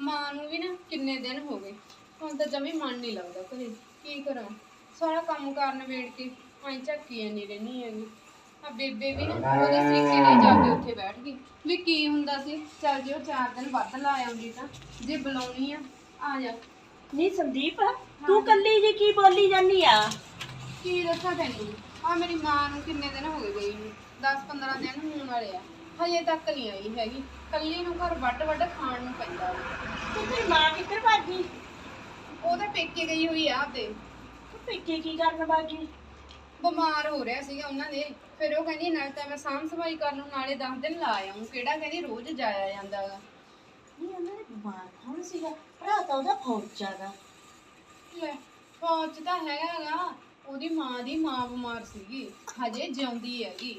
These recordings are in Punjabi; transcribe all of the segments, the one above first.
ਮਾਂ ਨੂੰ ਵੀ ਨਾ ਕਿੰਨੇ ਦਿਨ ਹੋ ਗਏ। ਹੁਣ ਤਾਂ ਜਮੀ ਮਨ ਨਹੀਂ ਲੱਗਦਾ ਘਰੇ। ਕੀ ਕਰਾਂ? ਸਾਰਾ ਕੰਮ ਕਰਨ ਵੇੜ ਕੇ ਐਂ ਝੱਕੀ ਨਹੀਂ ਰਹਿਣੀ ਹੈਗੀ ਆ ਬੇਬੇ ਵੀ ਨਾ ਉਹਦੇ ਸਰੀਕੇ ਨਾਲ ਜਾ ਕੇ ਉੱਥੇ ਬੈਠ ਗਈ। ਵੀ ਕੀ ਹੁੰਦਾ ਸੀ? ਚੱਲ ਜੇ ਉਹ ਚਾਰ ਦਿਨ ਵੱਧ ਲਾ ਆਉਂਦੀ ਤਾਂ ਜੇ ਬੁਲਾਉਣੀ ਆ ਆ ਜਾ। ਨਹੀਂ ਸੰਦੀਪ ਤੂੰ ਕੱਲੀ ਜੀ ਕੀ ਬੋਲੀ ਜਾਨੀ ਆ? ਕੀ ਦੱਸਾਂ ਤੈਨੂੰ? ਆ ਮੇਰੀ ਮਾਂ ਨੂੰ ਕਿੰਨੇ ਦਿਨ ਹੋ ਗਏ ਗਈ ਨੂੰ? 10 15 ਦਿਨ ਹੋਣ ਵਾਲੇ ਆ। ਹਜੇ ਤੱਕ ਨਹੀਂ ਆਈ ਹੈਗੀ। ਕੱਲੀ ਨੂੰ ਘਰ ਵੱਡ ਵੱਡ ਖਾਣ ਨੂੰ ਪੈਂਦਾ। ਤੇ ਤੇਰੀ ਮਾਂ ਕਿੱਧਰ ਭਾਗੀ ਉਹ ਤਾਂ ਪੇਕੇ ਗਈ ਹੋਈ ਆ ਆਪਦੇ। ਤੂੰ ਪੇਕੇ ਕੀ ਕਰਨ ਭਾਗੀ ਬਿਮਾਰ ਹੋ ਰਿਹਾ ਸੀਗਾ ਉਹਨਾਂ ਦੇ। ਫਿਰ ਉਹ ਕਹਿੰਦੀ ਨਾਲ ਤਾਂ ਮੈਂ ਸਾਂਭ ਸਫ਼ਾਈ ਕਰ ਲੂੰ ਨਾਲੇ 10 ਦਿਨ ਲਾ ਆਉਂ ਕਿਹੜਾ ਕਹਿੰਦੀ ਰੋਜ਼ ਜਾਇਆ ਜਾਂਦਾਗਾ ਨਹੀਂ ਉਹਨਾਂ ਦੇ ਬਿਮਾਰ ਕੌਣ ਸੀਗਾ? ਭਰਾ ਤਾਂ ਉਹਦਾ ਫੌਜਾ ਦਾ। ਲੈ ਫੌਜ ਤਾਂ ਹੈਗਾਗਾ ਉਹਦੀ ਮਾਂ ਦੀ ਮਾਂ ਬਿਮਾਰ ਸੀਗੀ। ਹਜੇ ਜਿਉਂਦੀ ਹੈਗੀ।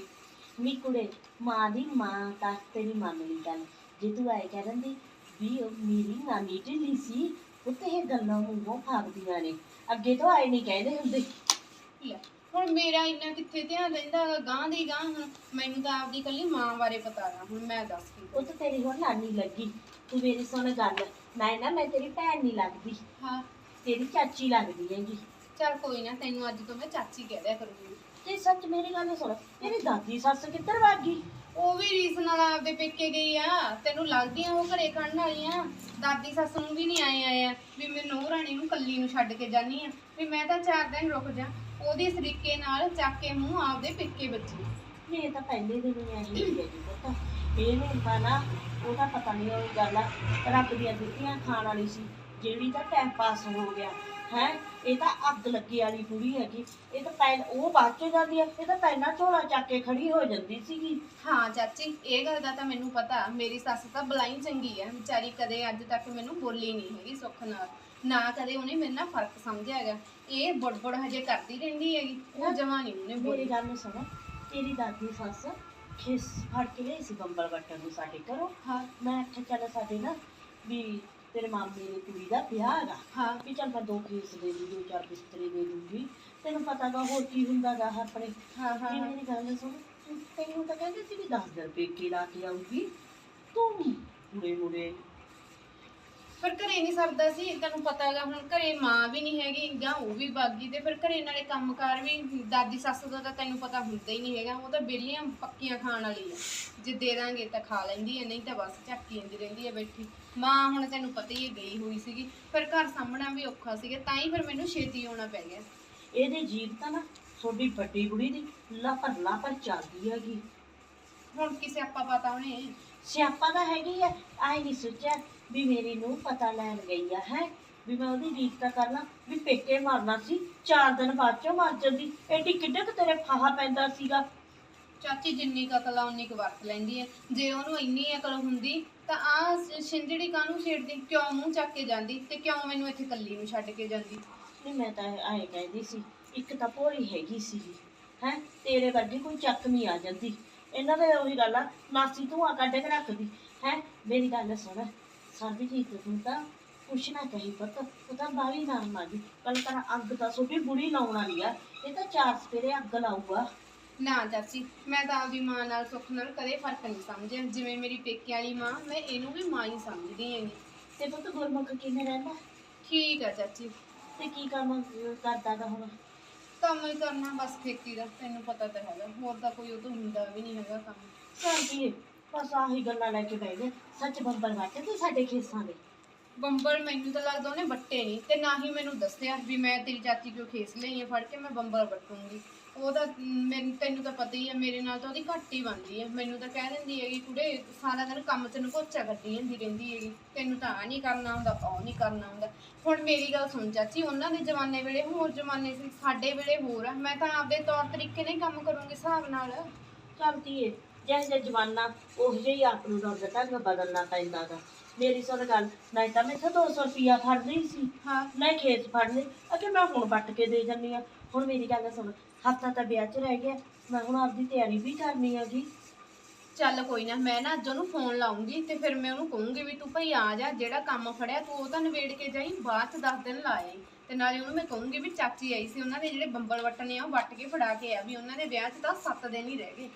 ਨੀ ਕੁੜੇ ਮਾਂ ਦੀ ਮਾਂ ਤਾਂ ਤੇਰੀ ਮੰਨ ਲਈ ਗੱਲ। ਜੇ ਤੂੰ ਆਏ ਕਹਿ ਦਿੰਦੀ ਵੀ ਉਹ ਮੇਰੀ ਨਾਨੀ ਢਿੱਲੀ ਸੀ ਉਹ ਤੇ ਇਹ ਗੱਲਾਂ ਮੂੰਹੋਂ ਫਾਗਦੀਆਂ ਨੇ। ਅੱਗੇ ਤੋਂ ਆਏ ਨਹੀਂ ਕਹਿੰਦੇ ਹੁੰਦੇ। ਲੈ ਹੁਣ ਮੇਰਾ ਇੰਨਾ ਕਿੱਥੇ ਧਿਆਨ ਰਹਿੰਦਾ ਹੈਗਾ? ਗਾਂ ਦੀ ਗਾਂ ਹੁਣ। ਮੈਨੂੰ ਤਾਂ ਆਪਦੀ ਕੱਲੀ ਮਾਂ ਬਾਰੇ ਪਤਾ ਨਾ ਹੁਣ ਮੈਂ ਦੱਸ ਕੀ ਉਹ ਤਾਂ ਤੇਰੀ ਹੁਣ ਨਾਨੀ ਲੱਗੀ। ਤੂੰ ਮੇਰੀ ਸੁਣ ਗੱਲ। ਮੈਂ ਨਾ ਮੈਂ ਤੇਰੀ ਭੈਣ ਨਹੀਂ ਲੱਗਦੀ। ਹਾਂ। ਤੇਰੀ ਚਾਚੀ ਲੱਗਦੀ ਹੈਗੀ। ਚੱਲ ਕੋਈ ਨਾ ਤੈਨੂੰ ਅੱਜ ਤੋਂ ਮੈਂ ਚਾਚੀ ਕਹਿ ਦਿਆ ਕਰੂੰਗੀ। ਤੇ ਸੱਚ ਮੇਰੀ ਗੱਲ ਸੁਣ ਤੇਰੀ ਦਾਦੀ ਸੱਸ ਕਿੱਧਰ ਭੱਗ ਗਈ? ਉਹ ਵੀ ਰੀਸ ਨਾਲ ਆਪਦੇ ਪੇਕੇ ਗਈ ਆ ਤੈਨੂੰ ਲੱਗਦੀਆਂ ਉਹ ਘਰੇ ਖੜਨ ਵਾਲੀਆਂ? ਦਾਦੀ ਸੱਸ ਨੂੰ ਵੀ ਨਹੀਂ ਆਏ ਆਏ ਆ ਵੀ ਮੈਂ ਨੂੰਹ ਰਾਣੀ ਨੂੰ ਕੱਲੀ ਨੂੰ ਛੱਡ ਕੇ ਜਾਨੀ ਆ। ਵੀ ਮੈਂ ਤਾਂ ਚਾਰ ਦਿਨ ਰੁਕ ਜਾ ਉਹਦੀ ਸਰੀਕੇ ਨਾਲ ਚੱਕ ਕੇ ਮੂੰਹ ਆਪਦੇ ਪੇਕੇ ਬੱਚੀ ਨਹੀਂ ਇਹ ਤਾਂ ਪਹਿਲੇ ਦਿਨ ਹੀ ਆਈ ਹੋਈ ਹੈ ਜੀ ਪਤਾ ਇਹਨੂੰ ਤਾਂ ਨਾ ਉਹਦਾ ਪਤਾ ਨਹੀਂ ਉਹ ਗੱਲ ਆ ਰੱਬ ਦੀਆਂ ਦਿੱਤੀਆਂ ਖਾਣ ਵਾਲੀ ਸੀ। ਜਿਹੜੀ ਤਾਂ ਟਾਈਮ ਪਾਸ ਹੋ ਗਿਆ ਹੈ? ਇਹ ਤਾਂ ਅੱਗ ਲੱਗੀ ਵਾਲੀ ਕੁੜੀ ਹੈਗੀ। ਇਹ ਤਾਂ ਪਹਿਲ ਉਹ ਬਾਅਦ ਚ ਜਾਂਦੀ ਹੈ ਇਹ ਤਾਂ ਪਹਿਲਾਂ ਝੋਲਾ ਚੱਕ ਕੇ ਖੜੀ ਹੋ ਜਾਂਦੀ ਸੀਗੀ। ਹਾਂ ਚਾਚੀ ਇਹ ਗੱਲ ਦਾ ਤਾਂ ਮੈਨੂੰ ਪਤਾ। ਮੇਰੀ ਸੱਸ ਤਾਂ ਬਲਾਈ ਚੰਗੀ ਆ। ਵਿਚਾਰੀ ਕਦੇ ਅੱਜ ਤੱਕ ਮੈਨੂੰ ਬੋਲੀ ਨਹੀਂ ਹੈਗੀ ਸੁੱਖ ਨਾਲ। ਨਾ ਕਦੇ ਉਹਨੇ ਮੇਰੇ ਨਾਲ ਫ਼ਰਕ ਸਮਝਿਆ ਹੈਗਾ। ਇਹ ਬੜਬੜ ਹਜੇ ਕਰਦੀ ਰਹਿੰਦੀ ਹੈਗੀ। ਉਹ ਜਮਾ ਨਹੀਂ ਉਹਨੇ ਮੇਰੀ ਬੋਲੀ। ਗੱਲ ਸੁਣ। ਤੇਰੀ ਦਾਦੀ ਸੱਸ ਖਿਸ ਫੜ ਕੇ ਲਈ ਸੀ ਬੰਬਲ ਵੱਟਣ ਨੂੰ ਸਾਡੇ ਘਰੋਂ। ਹਾਂ। ਮੈਂ ਆਖਿਆ ਚੱਲ ਸਾਡੇ ਨਾ ਵੀ ਤੇਰੇ ਮਾਮੇ ਦੀ ਕੁੜੀ ਦਾ ਵਿਆਹ ਹੈਗਾ। ਹਾਂ। ਵੀ ਚੱਲ ਮੈਂ ਦੋ ਖੇਸ ਦੇ ਦੂੰ ਦੋ ਚਾਰ ਬਿਸਤਰੇ ਦੇ ਦੂੰਗੀ। ਤੈਨੂੰ ਪਤਾ ਗਾ ਹੋਰ ਕੀ ਹੁੰਦਾ ਗਾ ਆਪਣੇ। ਹਾਂ ਹਾਂ। ਜੀ ਮੇਰੀ ਗੱਲ ਸੁਣ। ਤੂੰ- ਤੈਨੂੰ ਤਾਂ ਕਹਿੰਦੇ ਸੀ ਵੀ 10 ਦਿਨ ਪੇਕੇ ਲਾ ਕੇ ਆਊਗੀ। ਤੂੰ ਮੁੜੇ ਮੁੜੇ। ਪਰ ਘਰੇ ਨਹੀਂ ਸਰਦਾ ਸੀ ਤੈਨੂੰ ਪਤਾ ਹੈਗਾ ਹੁਣ ਘਰੇ ਮਾਂ ਵੀ ਨਹੀਂ ਹੈਗੀ ਜਾਂ ਉਹ ਵੀ ਬਾਗੀ ਤੇ ਫਿਰ ਘਰੇ ਨਾਲੇ ਕੰਮਕਾਰ ਵੀ ਦਾਦੀ ਸੱਸ ਦਾ ਤਾਂ ਤੈਨੂੰ ਪਤਾ ਹੁੰਦਾ ਹੀ ਨਹੀਂ ਹੈਗਾ ਉਹ ਤਾਂ ਬਿੱਲੀਆਂ ਪੱਕੀਆਂ ਖਾਣ ਵਾਲੀ ਆ। ਜੇ ਦੇ ਦਾਂਗੇ ਤਾਂ ਖਾ ਲੈਂਦੀ ਹੈ ਨਹੀਂ ਤਾਂ ਬਸ ਝੱਕੀ ਜਾਂਦੀ ਰਹਿੰਦੀ ਹੈ ਬੈਠੀ। ਮਾਂ ਹੁਣ ਤੈਨੂੰ ਪਤਾ ਹੀ ਹੈ ਗਈ ਹੋਈ ਸੀਗੀ ਫਿਰ ਘਰ ਸਾਂਭਣਾ ਵੀ ਔਖਾ ਸੀਗਾ ਤਾਂ ਹੀ ਫਿਰ ਮੈਨੂੰ ਛੇਤੀ ਆਉਣਾ ਪੈ ਗਿਆ। ਇਹਦੇ ਜੀਵ ਤਾਂ ਨਾ ਤੁਹਾਡੀ ਵੱਡੀ ਕੁੜੀ ਦੀ ਲਾਪਰ ਲਾਪਰ ਚੱਲਦੀ ਹੈਗੀ। ਹੁਣ ਕਿਸੇ ਆਪਾਂ ਪਤਾ ਉਹਨੇ? ਸਿਆਪਾ ਤਾਂ ਹੈਗੀ ਆ ਆਈ ਨਹੀਂ ਸੋਚਿਆ ਵੀ ਮੇਰੀ ਨੂੰ ਪਤਾ ਲੈਣ ਗਈ ਆ ਹੈ? ਵੀ ਮੈਂ ਉਹਦੀ ਰੀਤ ਤਾਂ ਕਰ ਲਾਂ ਵੀ ਪੇਕੇ ਮਾਰਨਾ ਸੀ ਚਾਰ ਦਿਨ ਬਾਅਦ ਚੋਂ ਮਰ ਜਾਂਦੀ। ਐਡੀ ਕਿੱਡੇ ਕੁ ਤੇਰੇ ਫਾਹਾ ਪੈਂਦਾ ਸੀਗਾ ਚਾਚੀ ਜਿੰਨੀ ਕੁ ਅਕਲ ਆ, ਉਨੀ ਕੁ ਵਰਤ ਲੈਂਦੀ ਹੈ ਜੇ ਉਹਨੂੰ ਇੰਨੀ ਅਕਲ ਹੁੰਦੀ, ਤਾਂ ਆ ਛਿੰਜੜੀ ਕਾਹਨੂੰ ਛੇੜਦੀ? ਕਿਉਂ ਮੂੰਹ ਚੱਕ ਕੇ ਜਾਂਦੀ ਤੇ ਕਿਉਂ ਮੈਨੂੰ ਇੱਥੇ ਕੱਲੀ ਨੂੰ ਛੱਡ ਕੇ ਜਾਂਦੀ? ਨਹੀਂ, ਮੈਂ ਤਾਂ ਆਏ ਕਹਿੰਦੀ ਸੀ, ਇੱਕ ਤਾਂ ਭੋਲੀ ਹੈਗੀ ਸੀ, ਹੈ? ਤੇਰੇ ਵਰਗੀ ਕੋਈ ਚੱਕਵੀਂ ਆ ਜਾਂਦੀ। ਇਹਨਾਂ ਦਾ ਉਹੀ ਗੱਲ ਆ ਨਾਸੀ ਤੂੰ ਕੱਢ ਕੇ ਰੱਖਦੀ ਹੈ? ਮੇਰੀ ਗੱਲ ਸੁਣ ਸਰਬਜੀਤ ਤੂੰ ਤਾਂ ਕੁਛ ਨਾ ਕਹੀ ਪੁੱਤ ਉਹ ਤਾਂ ਬਾਲੀ ਨਾ ਮਾਗੀ ਕੱਲ ਤਰਾ ਅੱਗ ਤਾਂ ਸੋਭੀ ਬੁੜੀ ਲਾਉਣ ਵਾਲੀ ਆ, ਇਹ ਤਾਂ ਚਾਰ ਸਵੇਰੇ ਅੱਗ ਲਾਊਗਾ। ਨਾ ਚਾਚੀ ਮੈਂ ਤਾਂ ਆਪਦੀ ਮਾਂ ਨਾਲ ਸੁੱਖ ਨਾਲ ਕਦੇ ਫ਼ਰਕ ਨਹੀਂ ਸਮਝਿਆ। ਜਿਵੇਂ ਮੇਰੀ ਪੇਕੇ ਵਾਲੀ ਮਾਂ ਮੈਂ ਇਹਨੂੰ ਵੀ ਮਾਂ ਹੀ ਸਮਝਦੀ ਹੈਗੀ। ਤੇ ਪੁੱਤ ਗੁਰਮੁਖ ਕਿਵੇਂ ਰਹਿੰਦਾ? ਠੀਕ ਆ ਚਾਚੀ। ਤੇ ਕੀ ਕੰਮ ਕਰਦਾ ਗਾ ਹੁਣ? ਕੰਮ ਹੀ ਕਰਨਾ ਬਸ ਖੇਤੀ ਦਾ ਤੈਨੂੰ ਪਤਾ ਤਾਂ ਹੈਗਾ। ਹੋਰ ਤਾਂ ਕੋਈ ਉਹ ਤੋਂ ਹੁੰਦਾ ਵੀ ਨਹੀਂ ਹੈਗਾ ਕੰਮ। ਕਰਦੀ ਬਸ ਆਹੀ ਗੱਲਾਂ ਲੈ ਕੇ ਬਹਿ ਗਏ। ਸੱਚ ਬੰਬਲ ਵੱਟ ਤੇ ਸਾਡੇ ਖੇਸਾਂ ਦੇ? ਬੰਬਲ ਮੈਨੂੰ ਤਾਂ ਲੱਗਦਾ ਉਹਨੇ ਵੱਟੇ ਨਹੀਂ ਤੇ ਨਾ ਹੀ ਮੈਨੂੰ ਦੱਸਿਆ ਵੀ ਮੈਂ ਤੇਰੀ ਚਾਚੀ ਕਿਉਂ ਖੇਸ ਲਈ ਆ ਫੜ ਕੇ ਮੈਂ ਬੰਬਲ ਵੱਟੂੰਗੀ। ਉਹ ਤਾਂ ਮੈਨੂੰ ਤੈਨੂੰ ਤਾਂ ਪਤਾ ਹੀ ਆ ਮੇਰੇ ਨਾਲ ਤਾਂ ਉਹਦੀ ਘੱਟ ਹੀ ਬਣਦੀ ਹੈ ਮੈਨੂੰ ਤਾਂ ਕਹਿ ਦਿੰਦੀ ਹੈਗੀ ਕੁੜੇ ਸਾਰਾ ਦਿਨ ਕੰਮ ਚ ਨਕੋਚਾ ਕਰਦੀ ਜਾਂਦੀ ਰਹਿੰਦੀ ਹੈਗੀ। ਤੈਨੂੰ ਤਾਂ ਆ ਨਹੀਂ ਕਰਨਾ ਆਉਂਦਾ ਉਹ ਨਹੀਂ ਕਰਨਾ ਆਉਂਦਾ ਹੁਣ ਮੇਰੀ ਗੱਲ ਸੁਣ ਚਾਚੀ ਉਹਨਾਂ ਦੇ ਜ਼ਮਾਨੇ ਵੇਲੇ ਹੋਰ ਜ਼ਮਾਨੇ ਸੀ ਸਾਡੇ ਵੇਲੇ ਹੋਰ ਆ। ਮੈਂ ਤਾਂ ਆਪਦੇ ਤੌਰ ਤਰੀਕੇ ਨਾਲ ਹੀ ਕੰਮ ਕਰੂੰਗੀ ਹਿਸਾਬ ਨਾਲ। ਚੱਲਦੀ ਏ ਜਿਹੋ ਜਿਹਾ ਜਮਾਨਾ ਉਹ ਜਿਹਾ ਹੀ ਆਪ ਨੂੰ ਰੰਗ ਢੰਗ ਬਦਲਣਾ ਪੈਂਦਾ ਗਾ। ਮੇਰੀ ਸੁਣ ਗੱਲ ਨਹੀਂ ਤਾਂ ਮੈਥੋਂ 200 ਰੁਪਿਆ ਫੜ ਲਈ ਸੀ। ਹਾਂ। ਨਹੀਂ ਖੇਤ ਫੜ ਲਈ ਅਗੇ ਮੈਂ ਹੁਣ ਵੱਟ ਕੇ ਦੇ ਜੰਨੀ ਆ। ਹੁਣ ਮੇਰੀ ਗੱਲ ਸੁਣ ਹਫਤਾ ਤਾਂ ਵਿਆਹ 'ਚ ਰਹਿ ਗਿਆ। ਮੈਂ ਹੁਣ ਆਪਦੀ ਤਿਆਰੀ ਵੀ ਕਰਨੀ ਆ ਜੀ ਚੱਲ ਕੋਈ ਨਾ ਮੈਂ ਨਾ ਅੱਜ ਉਹਨੂੰ ਫੋਨ ਲਾਉਂਗੀ ਤੇ ਫਿਰ ਮੈਂ ਉਹਨੂੰ ਕਹੂੰਗੀ ਵੀ ਤੂੰ ਭਈ ਆ ਜਾ ਜਿਹੜਾ ਕੰਮ ਫੜਿਆ ਤੂੰ ਉਹ ਤਾਂ ਨਿਬੇੜ ਕੇ ਜਾਈ ਬਾਅਦ ਚ 10 ਦਿਨ ਲਾਏ। ਤੇ ਨਾਲੇ ਉਹਨੂੰ ਮੈਂ ਕਹੂੰਗੀ ਵੀ ਚਾਚੀ ਆਈ ਸੀ ਉਹਨਾਂ ਦੇ ਜਿਹੜੇ ਬੰਬਲ ਵੱਟਣੇ ਆ ਉਹ ਵੱਟ ਕੇ ਫੜਾ ਕੇ ਆ ਵੀ ਉਹਨਾਂ ਦੇ ਵਿਆਹ 'ਚ ਤਾਂ 7 ਦਿਨ ਹੀ ਰਹਿ ਗਏ।